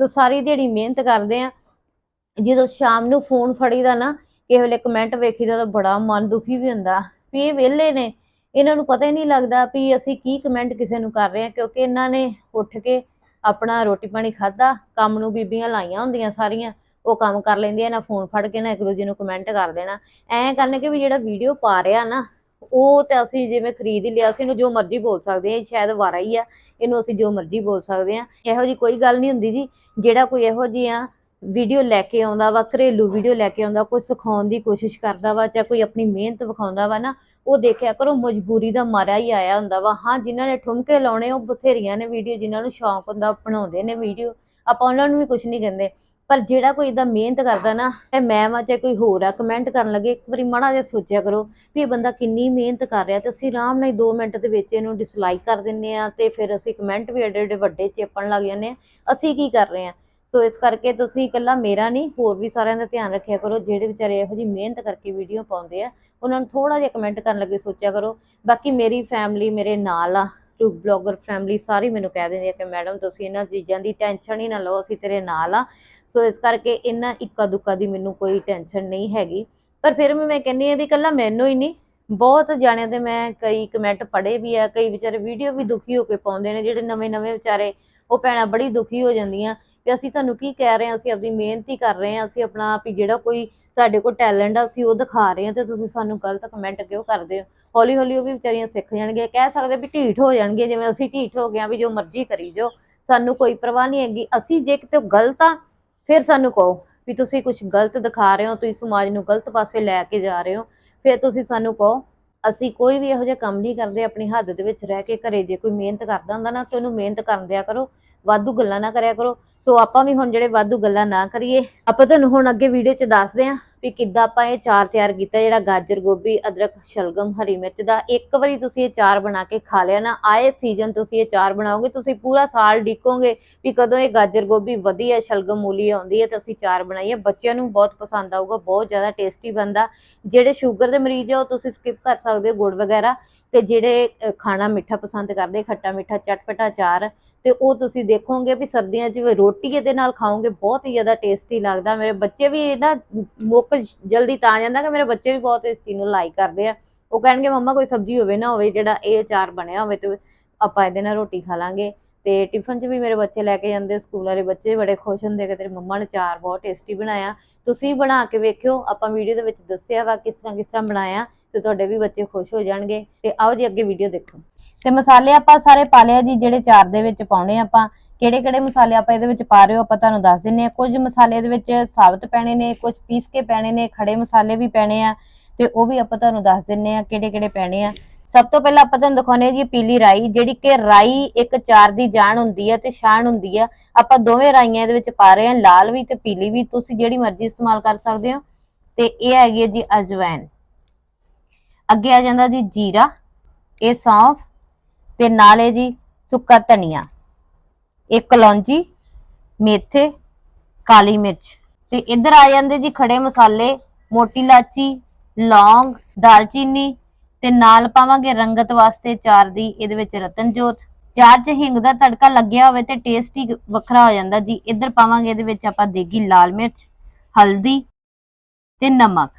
Speaker 2: ਸੋ ਸਾਰੀ ਦਿਹਾੜੀ ਮਿਹਨਤ ਕਰਦੇ ਆ। ਜਦੋਂ ਸ਼ਾਮ ਨੂੰ ਫੋਨ ਫੜੀਦਾ ਨਾ, ਕਿਸੇ ਵੇਲੇ ਕਮੈਂਟ ਵੇਖੀਦਾ ਤਾਂ ਬੜਾ ਮਨ ਦੁਖੀ ਵੀ ਹੁੰਦਾ। ਵੀ ਇਹ ਵਿਹਲੇ ਨੇ, ਇਹਨਾਂ ਨੂੰ ਪਤਾ ਹੀ ਨਹੀਂ ਲੱਗਦਾ ਵੀ ਅਸੀਂ ਕੀ ਕਮੈਂਟ ਕਿਸੇ ਨੂੰ ਕਰ ਰਹੇ ਹਾਂ, ਕਿਉਂਕਿ ਇਹਨਾਂ ਨੇ ਉੱਠ ਕੇ ਆਪਣਾ ਰੋਟੀ ਪਾਣੀ ਖਾਦਾ ਕੰਮ ਨੂੰ ਬੀਬੀਆਂ ਲਾਈਆਂ ਹੁੰਦੀਆਂ ਸਾਰੀਆਂ, ਉਹ ਕੰਮ ਕਰ ਲੈਂਦੀਆਂ, ਨਾ ਫੋਨ ਫੜ ਕੇ ਨਾ ਇੱਕ ਦੂਜੇ ਨੂੰ ਕਮੈਂਟ ਕਰ ਦੇਣਾ। ਐਂ ਕਰਨੇ ਕਿ ਵੀ ਜਿਹੜਾ ਵੀਡੀਓ ਪਾ ਰਿਹਾ ਨਾ, ਉਹ ਤੇ ਅਸੀਂ ਜਿਵੇਂ ਖਰੀਦ ਹੀ ਲਿਆ ਸੀ, ਇਹਨੂੰ ਜੋ ਮਰਜ਼ੀ ਬੋਲ ਸਕਦੇ ਹਾਂ, ਇਹ ਸ਼ਾਇਦ ਵਾਰਾ ਹੀ ਆ, ਇਹਨੂੰ ਅਸੀਂ ਜੋ ਮਰਜ਼ੀ ਬੋਲ ਸਕਦੇ ਹਾਂ। ਇਹੋ ਜੀ ਕੋਈ ਗੱਲ ਨਹੀਂ ਹੁੰਦੀ ਜੀ, ਜਿਹੜਾ ਕੋਈ ਇਹੋ ਜਿਹੀਆਂ ਵੀਡੀਓ ਲੈ ਕੇ ਆਉਂਦਾ ਵਾ, ਘਰੇਲੂ ਵੀਡੀਓ ਲੈ ਕੇ ਆਉਂਦਾ, ਕੋਈ ਸਿਖਾਉਣ ਦੀ ਕੋਸ਼ਿਸ਼ ਕਰਦਾ ਵਾ ਜਾਂ ਕੋਈ ਆਪਣੀ ਮਿਹਨਤ ਵਿਖਾਉਂਦਾ ਵਾ ਨਾ, ਉਹ ਦੇਖਿਆ ਕਰੋ ਮਜਬੂਰੀ ਦਾ ਮਾਰਿਆ ਹੀ ਆਇਆ ਹੁੰਦਾ ਵਾ। ਹਾਂ, ਜਿਨ੍ਹਾਂ ਨੇ ਠੁਮਕੇ ਲਾਉਣੇ, ਉਹ ਬਥੇਰੀਆਂ ਨੇ ਵੀਡੀਓ ਜਿਨ੍ਹਾਂ ਨੂੰ ਸ਼ੌਂਕ ਹੁੰਦਾ ਬਣਾਉਂਦੇ ਨੇ ਵੀਡੀਓ ਆਪਾਂ ਉਹਨਾਂ ਨੂੰ ਵੀ ਕੁਝ ਨਹੀਂ ਕਹਿੰਦੇ। ਪਰ ਜਿਹੜਾ ਕੋਈ ਇਦਾਂ ਮਿਹਨਤ ਕਰਦਾ ਨਾ ਤੇ ਮੈਂ ਵਾ ਚਾਹੇ ਕੋਈ ਹੋਰ ਆ ਕਮੈਂਟ ਕਰਨ ਲੱਗੇ, ਇੱਕ ਵਾਰੀ ਮਾੜਾ ਜਿਹਾ ਸੋਚਿਆ ਕਰੋ ਵੀ ਇਹ ਬੰਦਾ ਕਿੰਨੀ ਮਿਹਨਤ ਕਰ ਰਿਹਾ ਤੇ ਅਸੀਂ ਆਰਾਮ ਨਾਲ 2 ਮਿੰਟ ਦੇ ਵਿੱਚ ਇਹਨੂੰ ਡਿਸਲਾਈਕ ਕਰ ਦਿੰਨੇ ਆ ਤੇ ਫਿਰ ਅਸੀਂ ਕਮੈਂਟ ਵੀ ਐਡੇ ਐਡੇ ਵੱਡੇ ਚੇਪਣ ਲੱਗ ਜਾਂਦੇ ਆ ਅਸੀਂ ਕੀ ਕਰ ਰਹੇ ਆ ਸੋ ਇਸ ਕਰਕੇ ਤੁਸੀਂ ਇਕੱਲਾ ਮੇਰਾ ਨਹੀਂ, ਹੋਰ ਵੀ ਸਾਰਿਆਂ ਦਾ ਧਿਆਨ ਰੱਖਿਆ ਕਰੋ, ਜਿਹੜੇ ਵਿਚਾਰੇ ਇਹੋ ਜਿਹੀ ਮਿਹਨਤ ਕਰਕੇ ਵੀਡੀਓ ਪਾਉਂਦੇ ਆ, ਉਹਨਾਂ ਨੂੰ ਥੋੜਾ ਜਿਹਾ ਕਮੈਂਟ ਕਰਨ ਲੱਗੇ ਸੋਚਿਆ ਕਰੋ। ਬਾਕੀ ਮੇਰੀ ਫੈਮਿਲੀ ਮੇਰੇ ਨਾਲ ਆ ਟੂ ਬਲੌਗਰ ਫੈਮਿਲੀ ਸਾਰੀ ਮੈਨੂੰ ਕਹਿ ਦਿੰਦੀ ਆ ਕਿ ਮੈਡਮ ਤੁਸੀਂ ਇਹਨਾਂ ਚੀਜ਼ਾਂ ਦੀ ਟੈਨਸ਼ਨ ਹੀ ਨਾ ਲਓ, ਅਸੀਂ ਤੇਰੇ ਨਾਲ ਆ। ਸੋ ਇਸ ਕਰਕੇ ਇਹਨਾਂ ਇੱਕਾ ਦੁੱਕਾ ਦੀ ਮੈਨੂੰ ਕੋਈ ਟੈਨਸ਼ਨ ਨਹੀਂ ਹੈਗੀ। ਪਰ ਫਿਰ ਵੀ ਮੈਂ ਕਹਿੰਦੀ ਆ ਵੀ ਕੱਲਾ ਮੈਨੂੰ ਹੀ ਨਹੀਂ, ਬਹੁਤ ਜਾਣਿਆਂ ਦੇ ਮੈਂ ਕਈ ਕਮੈਂਟ ਪੜ੍ਹੇ ਵੀ ਆ, ਕਈ ਵਿਚਾਰੇ ਵੀਡੀਓ ਵੀ ਦੁਖੀ ਹੋ ਕੇ ਪਾਉਂਦੇ ਨੇ, ਜਿਹੜੇ ਨਵੇਂ ਨਵੇਂ ਵਿਚਾਰੇ ਉਹ ਭੈਣਾਂ ਬੜੀ ਦੁਖੀ ਹੋ ਜਾਂਦੀਆਂ। ਵੀ ਅਸੀਂ ਤੁਹਾਨੂੰ ਕੀ ਕਹਿ ਰਹੇ ਹਾਂ, ਅਸੀਂ ਆਪਣੀ ਮਿਹਨਤ ਹੀ ਕਰ ਰਹੇ ਹਾਂ, ਅਸੀਂ ਆਪਣਾ ਵੀ ਜਿਹੜਾ ਕੋਈ ਸਾਡੇ ਕੋਲ ਟੈਲੈਂਟ ਆ, ਅਸੀਂ ਉਹ ਦਿਖਾ ਰਹੇ ਹਾਂ ਤੇ ਤੁਸੀਂ ਸਾਨੂੰ ਗਲਤ ਕਮੈਂਟ ਕਿਉਂ ਕਰਦੇ ਹੋ? ਹੌਲੀ ਹੌਲੀ ਉਹ ਵੀ ਵਿਚਾਰੀਆਂ ਸਿੱਖ ਜਾਣਗੀਆਂ, ਕਹਿ ਸਕਦੇ ਵੀ ਢੀਠ ਹੋ ਜਾਣਗੇ ਜਿਵੇਂ ਅਸੀਂ ਢੀਠ ਹੋ ਗਏ ਹਾਂ ਵੀ ਜੋ ਮਰਜ਼ੀ ਕਰੀ ਜਾਓ, ਸਾਨੂੰ ਕੋਈ ਪਰਵਾਹ ਨਹੀਂ ਹੈਗੀ, ਅਸੀਂ ਜੇ ਕਿਤੇ ਗਲਤ ਆ, ਫਿਰ ਸਾਨੂੰ ਕਹੋ ਵੀ ਤੁਸੀਂ ਕੁਝ ਗਲਤ ਦਿਖਾ ਰਹੇ ਹੋ, ਤੁਸੀਂ ਸਮਾਜ ਨੂੰ ਗਲਤ ਪਾਸੇ ਲੈ ਕੇ ਜਾ ਰਹੇ ਹੋ, ਫਿਰ ਤੁਸੀਂ ਸਾਨੂੰ ਕਹੋ, ਅਸੀਂ ਕੋਈ ਵੀ ਇਹੋ ਜਿਹਾ ਕੰਮ ਨਹੀਂ ਕਰਦੇ, ਆਪਣੀ ਹੱਦ ਦੇ ਵਿੱਚ ਰਹਿ ਕੇ ਘਰੇ ਜੇ ਕੋਈ ਮਿਹਨਤ ਕਰਦਾ ਹੁੰਦਾ ਨਾ, ਤੇ ਉਹਨੂੰ ਮਿਹਨਤ ਕਰਨ ਦਿਆ ਕਰੋ, ਵਾਧੂ ਗੱਲਾਂ ਨਾ ਕਰਿਆ ਕਰੋ ਸੋ ਆਪਾਂ ਵੀ ਹੁਣ ਜਿਹੜੇ ਵਾਧੂ ਗੱਲਾਂ ਨਾ ਕਰੀਏ, ਆਪਾਂ ਤੁਹਾਨੂੰ ਹੁਣ ਅੱਗੇ ਵੀਡੀਓ 'ਚ ਦੱਸਦੇ ਹਾਂ ਵੀ ਕਿੱਦਾਂ ਆਪਾਂ ਇਹ ਚਾਰ ਤਿਆਰ ਕੀਤਾ, ਜਿਹੜਾ ਗਾਜਰ, ਗੋਭੀ, ਅਦਰਕ, ਸ਼ਲਗਮ, ਹਰੀ ਮਿਰਚ ਦਾ ਇੱਕ ਵਾਰੀ ਤੁਸੀਂ ਇਹ ਚਾਰ ਬਣਾ ਕੇ ਖਾ ਲਿਆ ਨਾ, ਆਏ ਸੀਜ਼ਨ ਤੁਸੀਂ ਇਹ ਚਾਰ ਬਣਾਓਗੇ, ਤੁਸੀਂ ਪੂਰਾ ਸਾਲ ਡਿੱਕੋਗੇ ਵੀ ਕਦੋਂ ਇਹ ਗਾਜਰ, ਗੋਭੀ ਵਧੀਆ, ਸ਼ਲਗਮ ਮੂਲੀ ਆਉਂਦੀ ਹੈ ਤੇ ਅਸੀਂ ਚਾਰ ਬਣਾਈਏ। ਬੱਚਿਆਂ ਨੂੰ ਬਹੁਤ ਪਸੰਦ ਆਊਗਾ, ਬਹੁਤ ਜ਼ਿਆਦਾ ਟੇਸਟੀ ਬਣਦਾ। ਜਿਹੜੇ ਸ਼ੂਗਰ ਦੇ ਮਰੀਜ਼ ਆ, ਉਹ ਤੁਸੀਂ ਸਕਿਪ ਕਰ ਸਕਦੇ ਹੋ ਗੁੜ ਵਗੈਰਾ ਤੇ ਜਿਹੜੇ ਖਾਣਾ ਮਿੱਠਾ ਪਸੰਦ ਕਰਦੇ, ਖੱਟਾ ਮਿੱਠਾ, ਚਟਪਟਾ ਚਾਰ ਤੇ ਉਹ ਤੁਸੀਂ ਦੇਖੋਗੇ ਵੀ ਸਰਦੀਆਂ 'ਚ ਵੀ ਰੋਟੀ ਇਹਦੇ ਨਾਲ ਖਾਓਗੇ, ਬਹੁਤ ਹੀ ਜ਼ਿਆਦਾ ਟੇਸਟੀ ਲੱਗਦਾ। ਮੇਰੇ ਬੱਚੇ ਵੀ ਨਾ ਮੁੱਕ ਜਲਦੀ ਤਾਂ ਜਾਂਦਾ ਕਿ ਮੇਰੇ ਬੱਚੇ ਵੀ ਬਹੁਤ ਇਸ ਚੀਜ਼ ਨੂੰ ਲਾਈਕ ਕਰਦੇ ਆ। ਉਹ ਕਹਿਣਗੇ, ਮੰਮਾ, ਕੋਈ ਸਬਜ਼ੀ ਹੋਵੇ ਨਾ ਹੋਵੇ, ਜਿਹੜਾ ਇਹ ਅਚਾਰ ਬਣਿਆ ਹੋਵੇ ਤੇ ਆਪਾਂ ਇਹਦੇ ਨਾਲ ਰੋਟੀ ਖਾ ਲਾਂਗੇ। ਤੇ ਟਿਫਨ 'ਚ ਵੀ ਮੇਰੇ ਬੱਚੇ ਲੈ ਕੇ ਜਾਂਦੇ, ਸਕੂਲ ਵਾਲੇ ਬੱਚੇ ਵੀ ਬੜੇ ਖੁਸ਼ ਹੁੰਦੇ ਕਿ ਤੇਰੇ ਮੰਮਾ ਨੇ ਚਾਰ ਬਹੁਤ ਟੇਸਟੀ ਬਣਾਇਆ। ਤੁਸੀਂ ਬਣਾ ਕੇ ਵੇਖਿਓ, ਆਪਾਂ ਵੀਡੀਓ ਦੇ ਵਿੱਚ ਦੱਸਿਆ ਵਾ ਕਿਸ ਤਰ੍ਹਾਂ ਕਿਸ ਤਰ੍ਹਾਂ ਬਣਾਇਆ ਤੇ ਤੁਹਾਡੇ ਵੀ ਬੱਚੇ ਖੁਸ਼ ਹੋ ਜਾਣਗੇ। ਤੇ ਆਓ ਜੀ, ਅੱਗੇ ਵੀਡੀਓ ਦੇਖੋ।
Speaker 1: ਤੇ ਮਸਾਲੇ ਆਪਾਂ ਸਾਰੇ ਪਾ ਲਿਆ ਜੀ, ਜਿਹੜੇ ਚਾਰ ਦੇ ਵਿੱਚ ਪਾਉਣੇ ਆ ਆਪਾਂ। ਕਿਹੜੇ ਕਿਹੜੇ ਮਸਾਲੇ ਆਪਾਂ ਇਹਦੇ ਵਿੱਚ ਪਾ ਰਹੇ ਹੋ, ਆਪਾਂ ਤੁਹਾਨੂੰ ਦੱਸ ਦਿੰਨੇ ਆ। ਕੁਝ ਮਸਾਲੇ ਇਹਦੇ ਵਿੱਚ ਸਾਬਤ ਪੈਣੇ ਨੇ, ਕੁਝ ਪੀਸ ਕੇ ਪੈਣੇ ਨੇ, ਖੜੇ ਮਸਾਲੇ ਵੀ ਪੈਣੇ ਆ। ਤੇ ਉਹ ਵੀ ਆਪਾਂ ਤੁਹਾਨੂੰ ਦੱਸ ਦਿੰਨੇ ਆ ਕਿਹੜੇ ਕਿਹੜੇ ਪੈਣੇ ਆ। ਸਭ ਤੋਂ ਪਹਿਲਾਂ ਆਪਾਂ ਤੁਹਾਨੂੰ ਦਿਖਾਉਣੇ ਆ ਜੀ ਪੀਲੀ ਰਾਈ, ਜਿਹੜੀ ਕਿ ਰਾਈ ਇੱਕ ਚਾਰ ਦੀ ਜਾਨ ਹੁੰਦੀ ਹੈ ਤੇ ਸ਼ਾਨ ਹੁੰਦੀ ਆ। ਆਪਾਂ ਦੋਵੇਂ ਰਾਈਆਂ ਇਹਦੇ ਵਿੱਚ ਪਾ ਰਹੇ ਆ, ਲਾਲ ਵੀ ਤੇ ਪੀਲੀ ਵੀ। ਤੁਸੀਂ ਜਿਹੜੀ ਮਰਜ਼ੀ ਇਸਤੇਮਾਲ ਕਰ ਸਕਦੇ ਹੋ। ਤੇ ਇਹ ਹੈਗੀ ਹੈ ਜੀ ਅਜਵੈਨ। ਅੱਗੇ ਆ ਜਾਂਦਾ ਜੀ ਜੀਰਾ। ਇਹ ਸੌਂਫ ਤੇ ਨਾਲੇ ਜੀ ਸੁੱਕਾ ਧਨੀਆ, ਇੱਕ ਕਲੌਂਜੀ, ਮੇਥੇ, ਕਾਲੀ ਮਿਰਚ। ਤੇ ਇੱਧਰ ਆ ਜਾਂਦੇ ਜੀ ਖੜੇ ਮਸਾਲੇ, ਮੋਟੀ ਇਲਾਚੀ, ਲੌਂਗ, ਦਾਲਚੀਨੀ ਤੇ ਨਾਲ ਪਾਵਾਂਗੇ ਰੰਗਤ ਵਾਸਤੇ ਚਾਰ ਦੀ, ਇਹਦੇ ਵਿੱਚ ਰਤਨ ਜੋਤ। ਚਾਰ ਚ ਹਿੰਗ ਦਾ ਤੜਕਾ ਲੱਗਿਆ ਹੋਵੇ ਤੇ ਟੇਸਟ ਹੀ ਵੱਖਰਾ ਹੋ ਜਾਂਦਾ ਜੀ। ਇੱਧਰ ਪਾਵਾਂਗੇ ਇਹਦੇ ਵਿੱਚ ਆਪਾਂ ਦੇਗੀ ਲਾਲ ਮਿਰਚ, ਹਲਦੀ ਤੇ ਨਮਕ।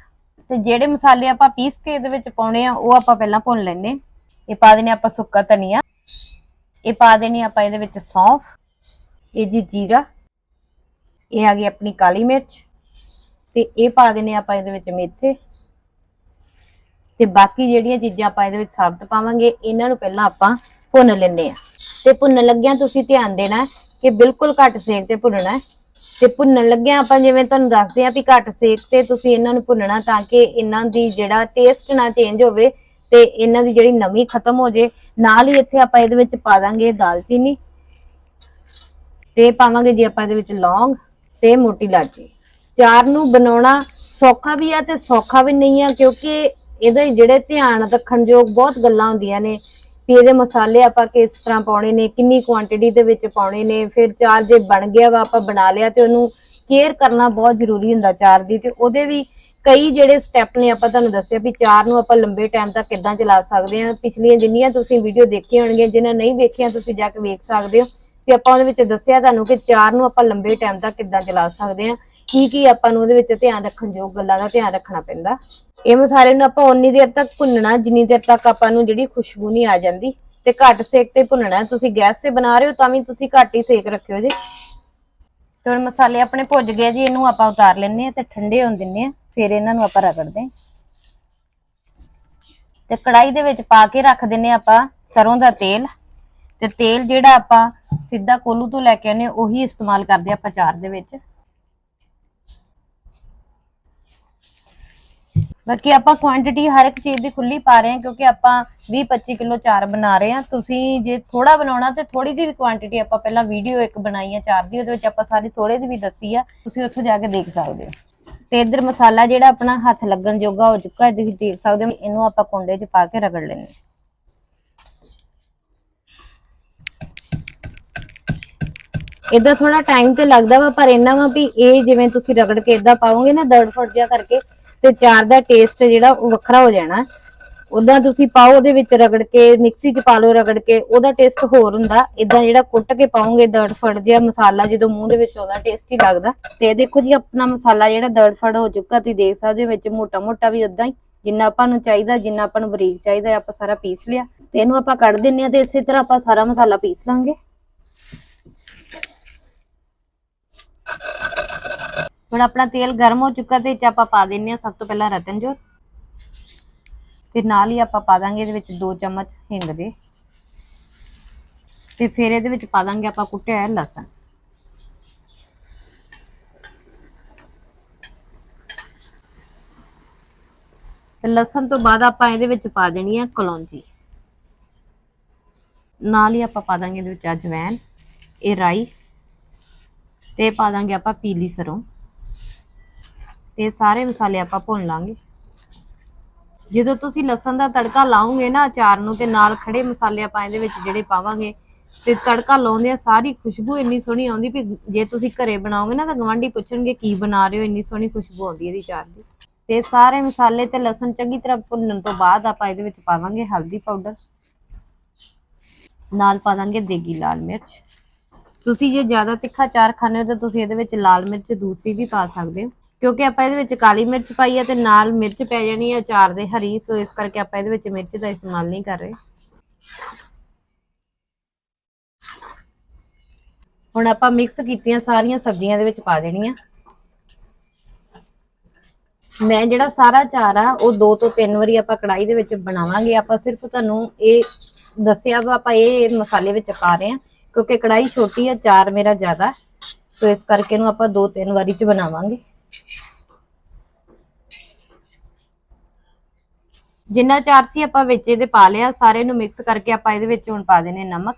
Speaker 1: ਤੇ ਜਿਹੜੇ ਮਸਾਲੇ ਆਪਾਂ ਪੀਸ ਕੇ ਇਹਦੇ ਵਿੱਚ ਪਾਉਣੇ ਆ, ਉਹ ਆਪਾਂ ਪਹਿਲਾਂ ਭੁੰਨ ਲੈਨੇ ਇਹ ਪਾ ਦੇਣੇ ਆਪਾਂ ਸੁੱਕਾ ਧਨੀਆ। ਇਹ ਪਾ ਦੇਣੀ ਆਪਾਂ ਇਹਦੇ ਵਿੱਚ ਸੌਂਫ। ਇਹ ਜੀ ਜੀਰਾ। ਇਹ ਆ ਗਈ ਆਪਣੀ ਕਾਲੀ ਮਿਰਚ। ਤੇ ਇਹ ਪਾ ਦੇਣੇ ਆਪਾਂ ਇਹਦੇ ਵਿੱਚ ਮੇਥੇ। ਤੇ ਬਾਕੀ ਜਿਹੜੀਆਂ ਚੀਜ਼ਾਂ ਆਪਾਂ ਇਹਦੇ ਵਿੱਚ ਸਾਬਤ ਪਾਵਾਂਗੇ, ਇਹਨਾਂ ਨੂੰ ਪਹਿਲਾਂ ਆਪਾਂ ਭੁੰਨ ਲੈਂਦੇ ਆ ਤੇ ਭੁੰਨਣ ਲੱਗਿਆਂ ਤੁਸੀਂ ਧਿਆਨ ਦੇਣਾ ਕਿ ਬਿਲਕੁਲ ਘੱਟ ਸੇਕ ਤੇ ਭੁੰਨਣਾ ਹੈ। ਤੇ ਭੁੰਨਣ ਲੱਗਿਆਂ ਆਪਾਂ ਜਿਵੇਂ ਤੁਹਾਨੂੰ ਦੱਸਦੇ ਆ ਵੀ ਘੱਟ ਸੇਕ ਤੇ ਤੁਸੀਂ ਇਹਨਾਂ ਨੂੰ ਭੁੰਨਣਾ ਤਾਂ ਕਿ ਇਹਨਾਂ ਦੀ ਜਿਹੜਾ ਟੇਸਟ ਨਾ ਚੇਂਜ ਹੋਵੇ ਤੇ ਇਹਨਾਂ ਦੀ ਜਿਹੜੀ ਨਮੀ ਖਤਮ ਹੋ ਜੇ, ਨਾਲ ਹੀ ਇੱਥੇ ਆਪਾਂ ਇਹਦੇ ਵਿੱਚ ਪਾ ਦਾਂਗੇ ਦਾਲਚੀਨੀ। ਤੇ ਪਾਵਾਂਗੇ ਜੀ ਆਪਾਂ ਇਹਦੇ ਵਿੱਚ ਲੌਂਗ ਤੇ ਮੋਟੀ ਇਲਾਚੀ। ਚਾਰ ਨੂੰ ਬਣਾਉਣਾ ਸੌਖਾ ਵੀ ਆ ਤੇ ਸੌਖਾ ਵੀ ਨਹੀਂ ਆ, ਕਿਉਂਕਿ ਇਹਦੇ ਜਿਹੜੇ ਧਿਆਨ ਰੱਖਣ ਯੋਗ ਬਹੁਤ ਗੱਲਾਂ ਹੁੰਦੀਆਂ ਨੇ। ਵੀ ਇਹਦੇ ਮਸਾਲੇ ਆਪਾਂ ਕਿਸ ਤਰ੍ਹਾਂ ਪਾਉਣੇ ਨੇ, ਕਿੰਨੀ ਕੁਆਂਟੀਟੀ ਦੇ ਵਿੱਚ ਪਾਉਣੇ ਨੇ, ਫਿਰ ਚਾਰ ਜੇ ਬਣ ਗਿਆ ਵਾ, ਆਪਾਂ ਬਣਾ ਲਿਆ ਤੇ ਉਹਨੂੰ ਕੇਅਰ ਕਰਨਾ ਬਹੁਤ ਜ਼ਰੂਰੀ ਹੁੰਦਾ ਚਾਰ ਦੀ ਤੇ ਉਹਦੇ ਵੀ ਕਈ ਜਿਹੜੇ ਸਟੈਪ ਨੇ ਆਪਾਂ ਤੁਹਾਨੂੰ ਦੱਸਿਆ ਵੀ ਚਾਰ ਨੂੰ ਆਪਾਂ ਲੰਬੇ ਟਾਈਮ ਤੱਕ ਕਿੱਦਾਂ ਚਲਾ ਸਕਦੇ ਹਾਂ। ਪਿਛਲੀਆਂ ਜਿੰਨੀਆਂ ਤੁਸੀਂ ਵੀਡੀਓ ਦੇਖੀਆਂ ਹੋਣਗੀਆਂ ਜਿਨ੍ਹਾਂ ਨਹੀਂ ਵੇਖੀਆਂ, ਤੁਸੀਂ ਜਾ ਕੇ ਵੇਖ ਸਕਦੇ ਹੋ। ਵੀ ਆਪਾਂ ਉਹਦੇ ਵਿੱਚ ਦੱਸਿਆ ਤੁਹਾਨੂੰ ਕਿ ਚਾਰ ਨੂੰ ਆਪਾਂ ਲੰਬੇ ਟਾਈਮ ਤੱਕ ਕਿੱਦਾਂ ਚਲਾ ਸਕਦੇ ਹਾਂ। ਕੀ ਕੀ ਆਪਾਂ ਨੂੰ ਉਹਦੇ ਵਿੱਚ ਧਿਆਨ ਰੱਖਣ ਯੋਗ ਗੱਲਾਂ ਦਾ ਧਿਆਨ ਰੱਖਣਾ ਪੈਂਦਾ। ਇਹ ਮਸਾਲੇ ਨੂੰ ਆਪਾਂ ਉਨੀ ਦੇਰ ਤੱਕ ਭੁੰਨਣਾ, ਜਿੰਨੀ ਦੇਰ ਤੱਕ ਆਪਾਂ ਨੂੰ ਜਿਹੜੀ ਖੁਸ਼ਬੂ ਨਹੀਂ ਆ ਜਾਂਦੀ। ਤੇ ਘੱਟ ਸੇਕ ਤੇ ਭੁੰਨਣਾ ਤੁਸੀਂ ਗੈਸ ਤੇ ਬਣਾ ਰਹੇ ਹੋ ਤਾਂ ਵੀ ਤੁਸੀਂ ਘੱਟ ਹੀ ਸੇਕ ਰੱਖਿਓ ਜੀ। ਤੇ ਹੁਣ ਮਸਾਲੇ ਆਪਣੇ ਭੁੱਜ ਗਏ ਜੀ, ਇਹਨੂੰ ਆਪਾਂ ਉਤਾਰ ਲੈਣੇ ਆ ਤੇ ਠੰਡੇ ਹੋਣ ਦਿੰਨੇ ਆ ਫਿਰ ਇਹਨਾਂ ਨੂੰ ਆਪਾਂ ਰਗੜਦੇ ਹਾਂ ਤੇ ਕੜਾਈ ਦੇ ਵਿੱਚ ਪਾ ਕੇ ਰੱਖ ਦਿੰਨੇ ਆ ਆਪਾਂ ਸਰੋਂ ਦਾ ਤੇਲ। ਤੇ ਤੇਲ ਜਿਹੜਾ ਆਪਾਂ ਸਿੱਧਾ ਕੋਲੂ ਤੋਂ ਲੈ ਕੇ ਆਨੇ ਉਹੀ ਇਸਤੇਮਾਲ ਕਰਦੇ ਆ ਆਪਾਂ ਚਾਰ ਦੇ ਵਿੱਚ। ਬਾਕੀ ਆਪਾਂ ਕੁਆਂਟੀਟੀ ਹਰ ਇੱਕ ਚੀਜ਼ ਦੀ ਖੁੱਲੀ ਪਾ ਰਹੇ ਹਾਂ, ਕਿਉਂਕਿ ਆਪਾਂ 20 25 ਕਿਲੋ ਚਾਰ ਬਣਾ ਰਹੇ ਹਾਂ। ਤੁਸੀਂ ਜੇ ਥੋੜਾ ਬਣਾਉਣਾ ਤੇ ਥੋੜੀ ਜਿਹੀ ਵੀ ਕੁਆਂਟੀਟੀ ਆਪਾਂ ਪਹਿਲਾਂ ਵੀਡੀਓ ਇੱਕ ਬਣਾਈ ਆ ਚਾਰ ਦੀ, ਉਹਦੇ ਵਿੱਚ ਆਪਾਂ ਸਾਰੀ ਥੋੜੇ ਦੀ ਵੀ ਦੱਸੀ ਆ। ਤੁਸੀਂ ਉੱਥੋਂ ਜਾ ਕੇ ਦੇਖ ਸਕਦੇ ਹੋ। ਤੇ ਇੱਧਰ ਮਸਾਲਾ ਜਿਹੜਾ ਆਪਣਾ ਹੱਥ ਲੱਗਣ ਜੋਗਾ ਹੋ ਚੁੱਕਾ ਹੈ, ਤੁਸੀਂ ਦੇਖ ਸਕਦੇ ਹੋ, ਇਹਨੂੰ ਆਪਾਂ ਕੁੰਡੇ 'ਚ ਪਾ ਕੇ ਰਗੜ ਲੈਣੇ ਇਦਾਂ ਥੋੜਾ ਟਾਈਮ ਤੇ ਲੱਗਦਾ ਵਾ, ਪਰ ਇਹਨਾਂ ਵਾ ਵੀ ਇਹ ਜਿਵੇਂ ਤੁਸੀਂ ਰਗੜ ਕੇ ਇਦਾਂ ਪਾਓਗੇ ਨਾ ਦਰਦ ਫੜ ਜਿਆ ਕਰਕੇ ਤੇ ਚਾਰ ਦਾ ਟੇਸਟ ਜਿਹੜਾ ਉਹ ਵੱਖਰਾ ਹੋ ਜਾਣਾ। ਉਦਾਂ ਤੁਸੀਂ ਪਾਓ ਉਹਦੇ ਵਿੱਚ ਰਗੜ ਕੇ, ਮਿਕਸੀ 'ਚ ਪਾ ਲਓ ਰਗੜ ਕੇ, ਉਹਦਾ ਟੇਸਟ ਹੋਰ ਹੁੰਦਾ। ਇਦਾਂ ਜਿਹੜਾ ਕੁੱਟ ਕੇ ਪਾਉਂਗੇ ਦੜ ਫੜ ਜਿਹਾ ਮਸਾਲਾ ਜਦੋਂ ਮੂੰਹ ਦੇ ਵਿੱਚ ਉਹਦਾ ਟੇਸਟੀ ਲੱਗਦਾ। ਤੇ ਦੇਖੋ ਜੀ, ਆਪਣਾ ਮਸਾਲਾ ਜਿਹੜਾ ਦੜ ਫੜ ਹੋ ਚੁੱਕਾ, ਤੁਸੀਂ ਦੇਖ ਸਕਦੇ ਹੋ ਵਿੱਚ ਮੋਟਾ ਮੋਟਾ ਵੀ ਉਦਾਂ ਹੀ, ਜਿੰਨਾ ਆਪਾਂ ਨੂੰ ਚਾਹੀਦਾ, ਜਿੰਨਾ ਆਪਾਂ ਨੂੰ ਬਰੀਕ ਚਾਹੀਦਾ, ਆਪਾਂ ਸਾਰਾ ਪੀਸ ਲਿਆ। ਤੇ ਇਹਨੂੰ ਆਪਾਂ ਕੱਢ ਦਿੰਨੇ ਆ ਤੇ ਇਸੇ ਤਰ੍ਹਾਂ ਆਪਾਂ ਸਾਰਾ ਮਸਾਲਾ ਪੀਸ ਲਾਂਗੇ। ਹੁਣ ਆਪਣਾ ਤੇਲ ਗਰਮ ਹੋ ਚੁੱਕਾ, ਤੇ ਇਹ 'ਚ ਆਪਾਂ ਪਾ ਦਿੰਨੇ ਆ ਸਭ ਤੋਂ ਪਹਿਲਾਂ ਰਤਨਜੋਤ। ਫਿਰ ਨਾਲ ਹੀ ਆਪਾਂ ਪਾ ਦਾਂਗੇ ਇਹਦੇ ਵਿੱਚ 2 ਚਮਚ ਹਿੰਗ ਦੇ। ਤੇ ਫਿਰ ਇਹਦੇ ਵਿੱਚ ਪਾ ਦਾਂਗੇ ਆਪਾਂ ਕੁੱਟਿਆ ਹੋਇਆ ਲਸਣ। ਤੇ ਲਸਣ ਤੋਂ ਬਾਅਦ ਆਪਾਂ ਇਹਦੇ ਵਿੱਚ ਪਾ ਦੇਣੀ ਹੈ ਕਲੌਂਜੀ। ਨਾਲ ਹੀ ਆਪਾਂ ਪਾ ਦਾਂਗੇ ਇਹਦੇ ਵਿੱਚ ਅਜਵੈਨ ਇਹ ਰਾਈ, ਤੇ ਪਾ ਦਾਂਗੇ ਆਪਾਂ ਪੀਲੀ ਸਰੋਂ। ਤੇ ਸਾਰੇ ਮਸਾਲੇ ਆਪਾਂ ਭੁੰਨ ਲਾਂਗੇ। ਜਦੋਂ ਤੁਸੀਂ ਲਸਣ ਦਾ ਤੜਕਾ ਲਾਓਗੇ ਨਾ ਅਚਾਰ ਨੂੰ ਤੇ ਨਾਲ ਖੜੇ ਮਸਾਲੇ ਆਪਾਂ ਇਹਦੇ ਵਿੱਚ ਜਿਹੜੇ ਪਾਵਾਂਗੇ, ਤੇ ਤੜਕਾ ਲਾਉਂਦੇ ਆ ਸਾਰੀ ਖੁਸ਼ਬੂ ਇੰਨੀ ਸੋਹਣੀ ਆਉਂਦੀ ਵੀ ਜੇ ਤੁਸੀਂ ਘਰੇ ਬਣਾਓਗੇ ਨਾ ਤਾਂ ਗਵਾਂਢੀ ਪੁੱਛਣਗੇ ਕੀ ਬਣਾ ਰਹੇ ਹੋ, ਇੰਨੀ ਸੋਹਣੀ ਖੁਸ਼ਬੂ ਆਉਂਦੀ ਇਹਦੀ ਚਾਰ ਦੀ। ਤੇ ਸਾਰੇ ਮਸਾਲੇ ਤੇ ਲਸਣ ਚੰਗੀ ਤਰ੍ਹਾਂ ਭੁੰਨਣ ਤੋਂ ਬਾਅਦ ਆਪਾਂ ਇਹਦੇ ਵਿੱਚ ਪਾਵਾਂਗੇ ਹਲਦੀ ਪਾਊਡਰ। ਨਾਲ ਪਾ ਦਾਂਗੇ ਦੇਗੀ ਲਾਲ ਮਿਰਚ। ਤੁਸੀਂ ਜੇ ਜ਼ਿਆਦਾ ਤਿੱਖਾ ਚਾਰ ਖਾਣੇ ਹੋ ਤਾਂ ਤੁਸੀਂ ਇਹਦੇ ਵਿੱਚ ਲਾਲ ਮਿਰਚ ਦੂਸਰੀ ਵੀ ਪਾ ਸਕਦੇ ਹੋ। ਕਿਉਂਕਿ ਆਪਾਂ ਇਹਦੇ ਵਿੱਚ ਕਾਲੀ ਮਿਰਚ ਪਾਈ ਹੈ ਤੇ ਨਾਲ ਮਿਰਚ ਪੈ ਜਾਣੀ ਹੈ ਅਚਾਰ ਦੇ ਹਰੀ, ਸੋ ਇਸ ਕਰਕੇ ਆਪਾਂ ਇਹਦੇ ਵਿੱਚ ਮਿਰਚ ਦਾ ਇਸਤੇਮਾਲ ਨਹੀਂ ਕਰ ਰਹੇ। ਹੁਣ ਆਪਾਂ ਮਿਕਸ ਕੀਤੀਆਂ ਸਾਰੀਆਂ ਸਬਜ਼ੀਆਂ ਦੇ ਵਿੱਚ ਪਾ ਦੇਣੀਆਂ। ਮੈਂ ਜਿਹੜਾ ਸਾਰਾ ਚਾਰ ਆ, ਉਹ ਦੋ ਤੋਂ ਤਿੰਨ ਵਾਰੀ ਆਪਾਂ ਕੜਾਈ ਦੇ ਵਿੱਚ ਬਣਾਵਾਂਗੇ। ਆਪਾਂ ਸਿਰਫ ਤੁਹਾਨੂੰ ਇਹ ਦੱਸਿਆ ਵਾ, ਆਪਾਂ ਇਹ ਮਸਾਲੇ ਵਿੱਚ ਪਾ ਰਹੇ ਹਾਂ ਕਿਉਂਕਿ ਕੜਾਈ ਛੋਟੀ ਆ ਚਾਰ ਮੇਰਾ ਜ਼ਿਆਦਾ, ਸੋ ਇਸ ਕਰਕੇ ਇਹਨੂੰ ਆਪਾਂ ਦੋ ਤਿੰਨ ਵਾਰੀ ਚ ਬਣਾਵਾਂਗੇ। ਜਿੰਨਾ ਚਾਰ ਸੀ ਆਪਾਂ ਵਿੱਚ ਇਹਦੇ ਪਾ ਲਿਆ, ਸਾਰੇ ਨੂੰ ਮਿਕਸ ਕਰਕੇ ਆਪਾਂ ਇਹਦੇ ਵਿੱਚ ਹੁਣ ਪਾ ਦੇਣੇ ਨਮਕ।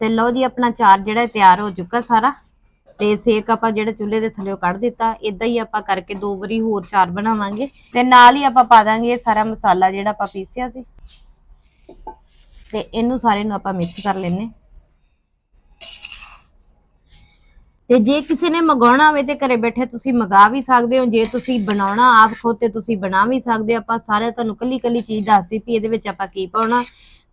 Speaker 1: ਤੇ ਲਓ ਜੀ, ਆਪਣਾ ਚਾਰ ਜਿਹੜਾ ਤਿਆਰ ਹੋ ਚੁੱਕਾ ਸਾਰਾ। ਤੇ ਸੇਕ ਆਪਾਂ ਜਿਹੜਾ ਚੁੱਲ੍ਹੇ ਦੇ ਥੱਲੇੋਂ ਕੱਢ ਦਿੱਤਾ ਇਦਾਂ ਹੀ ਆਪਾਂ ਕਰਕੇ ਦੋ ਵਾਰੀ ਹੋਰ ਚਾਰ ਬਣਾਵਾਂਗੇ। ਤੇ ਨਾਲ ਹੀ ਆਪਾਂ ਪਾ ਦਾਂਗੇ ਇਹ ਸਾਰਾ ਮਸਾਲਾ ਜਿਹੜਾ ਆਪਾਂ ਪੀਸਿਆ ਸੀ। ਤੇ ਇਹਨੂੰ ਸਾਰੇ ਨੂੰ ਆਪਾਂ ਮਿਕਸ ਕਰ ਲੈਨੇ ਤੇ ਜੇ ਕਿਸੇ ਨੇ ਮੰਗਾਉਣਾ ਹੋਵੇ ਤੇ ਘਰੇ ਬੈਠੇ ਤੁਸੀਂ ਮੰਗਾ ਵੀ ਸਕਦੇ ਹੋ। ਜੇ ਤੁਸੀਂ ਬਣਾਉਣਾ ਆਪ ਖੁਦ ਤੇ ਤੁਸੀਂ ਬਣਾ ਵੀ ਸਕਦੇ ਹੋ। ਆਪਾਂ ਸਾਰੇ ਤੁਹਾਨੂੰ ਕੱਲੀ ਕੱਲੀ ਚੀਜ਼ ਦੱਸੀ ਵੀ ਇਹਦੇ ਵਿੱਚ ਆਪਾਂ ਕੀ ਪਾਉਣਾ।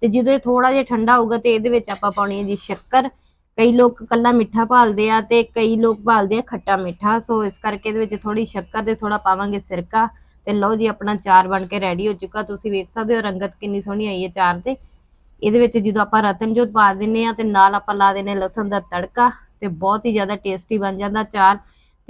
Speaker 1: ਤੇ ਜਦੋਂ ਇਹ ਥੋੜਾ ਜਿਹਾ ਠੰਡਾ ਹੋਊਗਾ ਤੇ ਇਹਦੇ ਵਿੱਚ ਆਪਾਂ ਪਾਉਣੀ ਹੈ ਜੀ ਸ਼ੱਕਰ। ਕਈ ਲੋਕ ਕੱਲਾ ਮਿੱਠਾ ਭਾਲਦੇ ਆ ਤੇ ਕਈ ਲੋਕ ਭਾਲਦੇ ਆ ਖੱਟਾ ਮਿੱਠਾ। ਸੋ ਇਸ ਕਰਕੇ ਇਹਦੇ ਵਿੱਚ ਥੋੜੀ ਸ਼ੱਕਰ ਤੇ ਥੋੜਾ ਪਾਵਾਂਗੇ ਸਿਰਕਾ। ਤੇ ਲਓ ਜੀ, ਆਪਣਾ ਚਾਰ ਬਣ ਕੇ ਰੈਡੀ ਹੋ ਚੁੱਕਾ। ਤੁਸੀਂ ਵੇਖ ਸਕਦੇ ਹੋ ਰੰਗਤ ਕਿੰਨੀ ਸੋਹਣੀ ਆਈ ਹੈ ਚਾਰ ਤੇ। ਇਹਦੇ ਵਿੱਚ ਜਦੋਂ ਆਪਾਂ ਰਤਨਜੋਤ ਪਾ ਦਿੰਨੇ ਆ ਤੇ ਨਾਲ ਆਪਾਂ ਲਾ ਦਿੰਨੇ ਲਸਣ ਦਾ ਤੜਕਾ। ਤੇ ਬਹੁਤ ਹੀ ਜ਼ਿਆਦਾ ਟੇਸਟੀ ਬਣ ਜਾਂਦਾ ਚਾਰ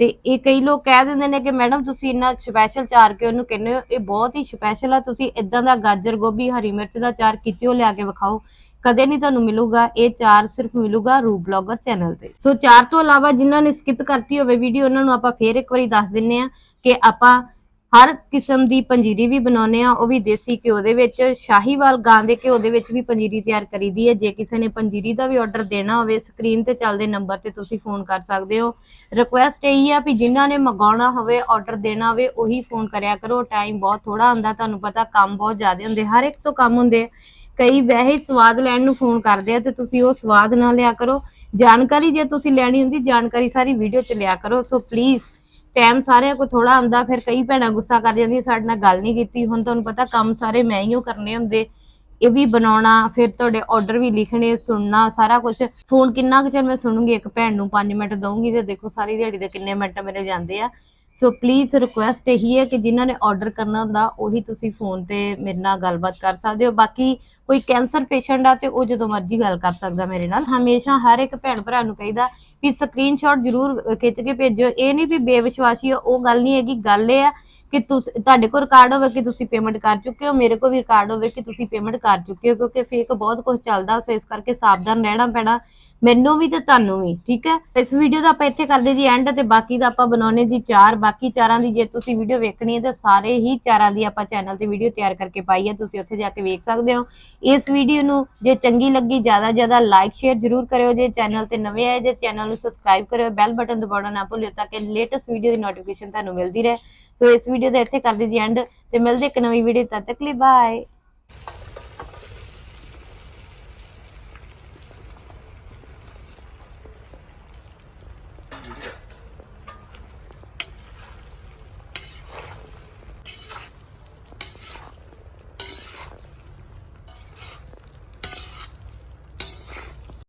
Speaker 1: ਤੇ ਇਹ ਕਈ ਲੋਕ ਕਹਿ ਦਿੰਦੇ ਨੇ ਕਿ ਮੈਡਮ ਤੁਸੀਂ ਇੰਨਾ ਸਪੈਸ਼ਲ ਚਾਰ ਕਿਉਂ ਉਹਨੂੰ ਕਹਿੰਦੇ ਹੋ? ਇਹ ਬਹੁਤ ਹੀ ਸਪੈਸ਼ਲ ਆ, ਤੁਸੀਂ ਇਦਾਂ ਦਾ ਗਾਜਰ, ਗੋਭੀ, ਹਰੀ ਮਿਰਚ ਦਾ ਚਾਰ ਕਿਤਿਓ ਲਿਆ ਕੇ ਵਿਖਾਓ। ਕਦੇ ਨਹੀਂ ਤੁਹਾਨੂੰ ਮਿਲੂਗਾ, ਇਹ ਚਾਰ ਸਿਰਫ ਮਿਲੂਗਾ ਰੂ ਬਲੌਗਰ ਚੈਨਲ ਤੇ। ਸੋ ਚਾਰ ਤੋਂ ਇਲਾਵਾ ਜਿਨ੍ਹਾਂ ਨੇ ਸਕਿਪ ਕਰਤੀ ਹੋਵੇ ਵੀਡੀਓ ਉਹਨਾਂ ਨੂੰ ਆਪਾਂ ਫੇਰ ਇੱਕ ਵਾਰੀ ਦੱਸ ਦਿੰਨੇ ਆ ਕਿ ਆਪਾਂ ਹਰ ਕਿਸਮ ਦੀ ਪੰਜੀਰੀ ਵੀ ਬਣਾਉਨੇ ਆ ਉਹ ਵੀ ਦੇਸੀ ਘਿਓ ਦੇ ਵਿੱਚ, ਸ਼ਾਹੀਵਾਲ ਗਾਂ ਦੇ ਘਿਓ ਦੇ ਵਿੱਚ ਵੀ ਪੰਜੀਰੀ ਤਿਆਰ ਕਰੀਦੀ ਹੈ। ਜੇ ਕਿਸੇ ਨੇ ਪੰਜੀਰੀ ਦਾ ਵੀ ਆਰਡਰ ਦੇਣਾ ਹੋਵੇ ਸਕਰੀਨ ਤੇ ਚੱਲਦੇ ਨੰਬਰ ਤੇ ਤੁਸੀਂ ਫੋਨ ਕਰ ਸਕਦੇ ਹੋ। ਰਿਕੁਐਸਟ ਇਹੀ ਆ ਵੀ ਜਿਨ੍ਹਾਂ ਨੇ ਮੰਗਾਉਣਾ ਹੋਵੇ ਆਰਡਰ ਦੇਣਾ ਹੋਵੇ, ਉਹੀ ਫੋਨ ਕਰਿਆ ਕਰੋ। ਟਾਈਮ ਬਹੁਤ ਥੋੜਾ ਹੁੰਦਾ ਤੁਹਾਨੂੰ ਪਤਾ ਕੰਮ ਬਹੁਤ ਜ਼ਿਆਦਾ ਹੁੰਦੇ, ਹਰ ਇੱਕ ਤੋਂ ਕੰਮ ਹੁੰਦੇ ਆ। ਕਈ ਵੈਸੇ ਸਵਾਦ ਲੈਣ ਨੂੰ ਫੋਨ ਕਰਦੇ ਆ ਤੇ ਤੁਸੀਂ ਉਹ ਸਵਾਦ ਨਾ ਲਿਆ ਕਰੋ। ਜਾਣਕਾਰੀ ਜੇ ਤੁਸੀਂ ਲੈਣੀ ਹੁੰਦੀ, ਜਾਣਕਾਰੀ ਸਾਰੀ ਵੀਡੀਓ ਚ ਲਿਆ ਕਰੋ। ਸੋ ਪਲੀਜ਼ ਟਾਈਮ ਸਾਰਿਆਂ ਕੋਲ ਥੋੜਾ ਆਉਂਦਾ, ਫਿਰ ਕਈ ਭੈਣਾਂ ਗੁੱਸਾ ਕਰ ਜਾਂਦੀਆਂ, ਸਾਡੇ ਨਾਲ ਗੱਲ ਨਹੀਂ ਕੀਤੀ। ਹੁਣ ਤੁਹਾਨੂੰ ਪਤਾ ਕੰਮ ਸਾਰੇ ਮੈਂ ਹੀ ਓ ਕਰਨੇ ਹੁੰਦੇ। ਇਹ ਵੀ ਬਣਾਉਣਾ, ਫਿਰ ਤੁਹਾਡੇ ਆਰਡਰ ਵੀ ਲਿਖਣੇ, ਸੁਣਨਾ, ਸਾਰਾ ਕੁਝ ਫੋਨ ਕਿੰਨਾ ਕੁ ਚਿਰ ਮੈਂ ਸੁਣੂੰਗੀ? ਇੱਕ ਭੈਣ ਨੂੰ 5 ਮਿੰਟ ਦਊਂਗੀ ਤੇ ਦੇਖੋ, ਸਾਰੀ ਦਿਹਾੜੀ ਦੇ ਕਿੰਨੇ ਮਿੰਟ ਮੇਰੇ ਜਾਂਦੇ ਆ। ਸੋ ਪਲੀਜ਼ ਰਿਕੁਐਸਟ ਇਹੀ ਹੈ ਕਿ ਜਿਨ੍ਹਾਂ ਨੇ ਆਰਡਰ ਕਰਨਾ ਹੁੰਦਾ ਉਹੀ ਤੁਸੀਂ ਫੋਨ ਤੇ ਮੇਰੇ ਨਾਲ ਗੱਲਬਾਤ ਕਰ ਸਕਦੇ ਹੋ। ਬਾਕੀ ਕੋਈ ਕੈਂਸਰ ਪੇਸ਼ੈਂਟ ਆ ਤੇ ਉਹ ਜਦੋਂ ਮਰਜ਼ੀ ਗੱਲ ਕਰ ਸਕਦਾ ਮੇਰੇ ਨਾਲ। ਹਮੇਸ਼ਾ ਹਰ ਇੱਕ ਭੈਣ ਭਰਾ ਨੂੰ ਕਹੀਦਾ ਵੀ ਸਕਰੀਨਸ਼ਾਟ ਜ਼ਰੂਰ ਖਿੱਚ ਕੇ ਭੇਜੋ ਇਹ ਨਹੀਂ ਵੀ ਬੇਵਿਸ਼ਵਾਸੀ ਆ, ਉਹ ਗੱਲ ਨਹੀਂ ਹੈਗੀ। ਗੱਲ ਇਹ ਆ ਕਿ ਤੁਸੀਂ, ਤੁਹਾਡੇ ਕੋਲ ਰਿਕਾਰਡ ਹੋਵੇ ਕਿ ਤੁਸੀਂ ਪੇਮੈਂਟ ਕਰ ਚੁੱਕੇ ਹੋ, ਮੇਰੇ ਕੋਲ ਵੀ ਰਿਕਾਰਡ ਹੋਵੇ ਕਿ ਤੁਸੀਂ ਪੇਮੈਂਟ ਕਰ ਚੁੱਕੇ ਹੋ, ਕਿਉਂਕਿ ਫੇਕ ਬਹੁਤ ਕੁਝ ਚੱਲਦਾ, ਸੋ ਇਸ ਕਰਕੇ ਸਾਵਧਾਨ ਰਹਿਣਾ ਪੈਣਾ, ਮੈਨੂੰ ਵੀ ਤੇ ਤੁਹਾਨੂੰ ਵੀ, ਠੀਕ ਹੈ? ਇਸ ਵੀਡੀਓ ਦਾ ਆਪਾਂ ਇੱਥੇ ਕਰਦੇ ਜੀ ਐਂਡ ਤੇ ਬਾਕੀ ਦਾ ਆਪਾਂ ਬਣਾਉਣੇ ਜੀ ਚਾਰ, ਬਾਕੀ ਚਾਰਾਂ ਦੀ ਜੇ ਤੁਸੀਂ ਵੀਡੀਓ ਵੇਖਣੀ ਹੈ ਤੇ ਸਾਰੇ ਹੀ ਚਾਰਾਂ ਦੀ ਆਪਾਂ ਚੈਨਲ ਤੇ ਵੀਡੀਓ ਤਿਆਰ ਕਰਕੇ ਪਾਈ ਹੈ, ਤੁਸੀਂ ਉੱਥੇ ਜਾ ਕੇ ਵੇਖ ਸਕਦੇ ਹੋ। ਇਸ ਵੀਡੀਓ ਨੂੰ ਜੇ ਚੰਗੀ ਲੱਗੀ, ਜ਼ਿਆਦਾ ਜ਼ਿਆਦਾ ਲਾਈਕ ਸ਼ੇਅਰ ਜਰੂਰ ਕਰਿਓ, ਜੇ ਚੈਨਲ ਤੇ ਨਵੇਂ ਆਏ, ਜੇ ਚੈਨਲ ਨੂੰ ਸਬਸਕ੍ਰਾਈਬ ਕਰਿਓ ਬੈਲ ਬਟਨ ਦਬਾਉਣਾ ਨਾ ਭੁੱਲਿਓ ਤਾਂ ਕਿ ਲੇਟੈਸਟ ਵੀਡੀਓ ਦੀ ਨੋਟੀਫਿਕੇਸ਼ਨ ਤੁਹਾਨੂੰ ਮਿਲਦੀ ਰਹੇ। ਸੋ ਇਸ ਵੀਡੀਓ ਦਾ ਇੱਥੇ ਕਰਦੇ ਜੀ ਐਂਡ ਤੇ ਮਿਲਦੇ ਇੱਕ ਨਵੀਂ ਵੀਡੀਓ ਤਦ ਤੱਕ ਲਈ ਬਾਏ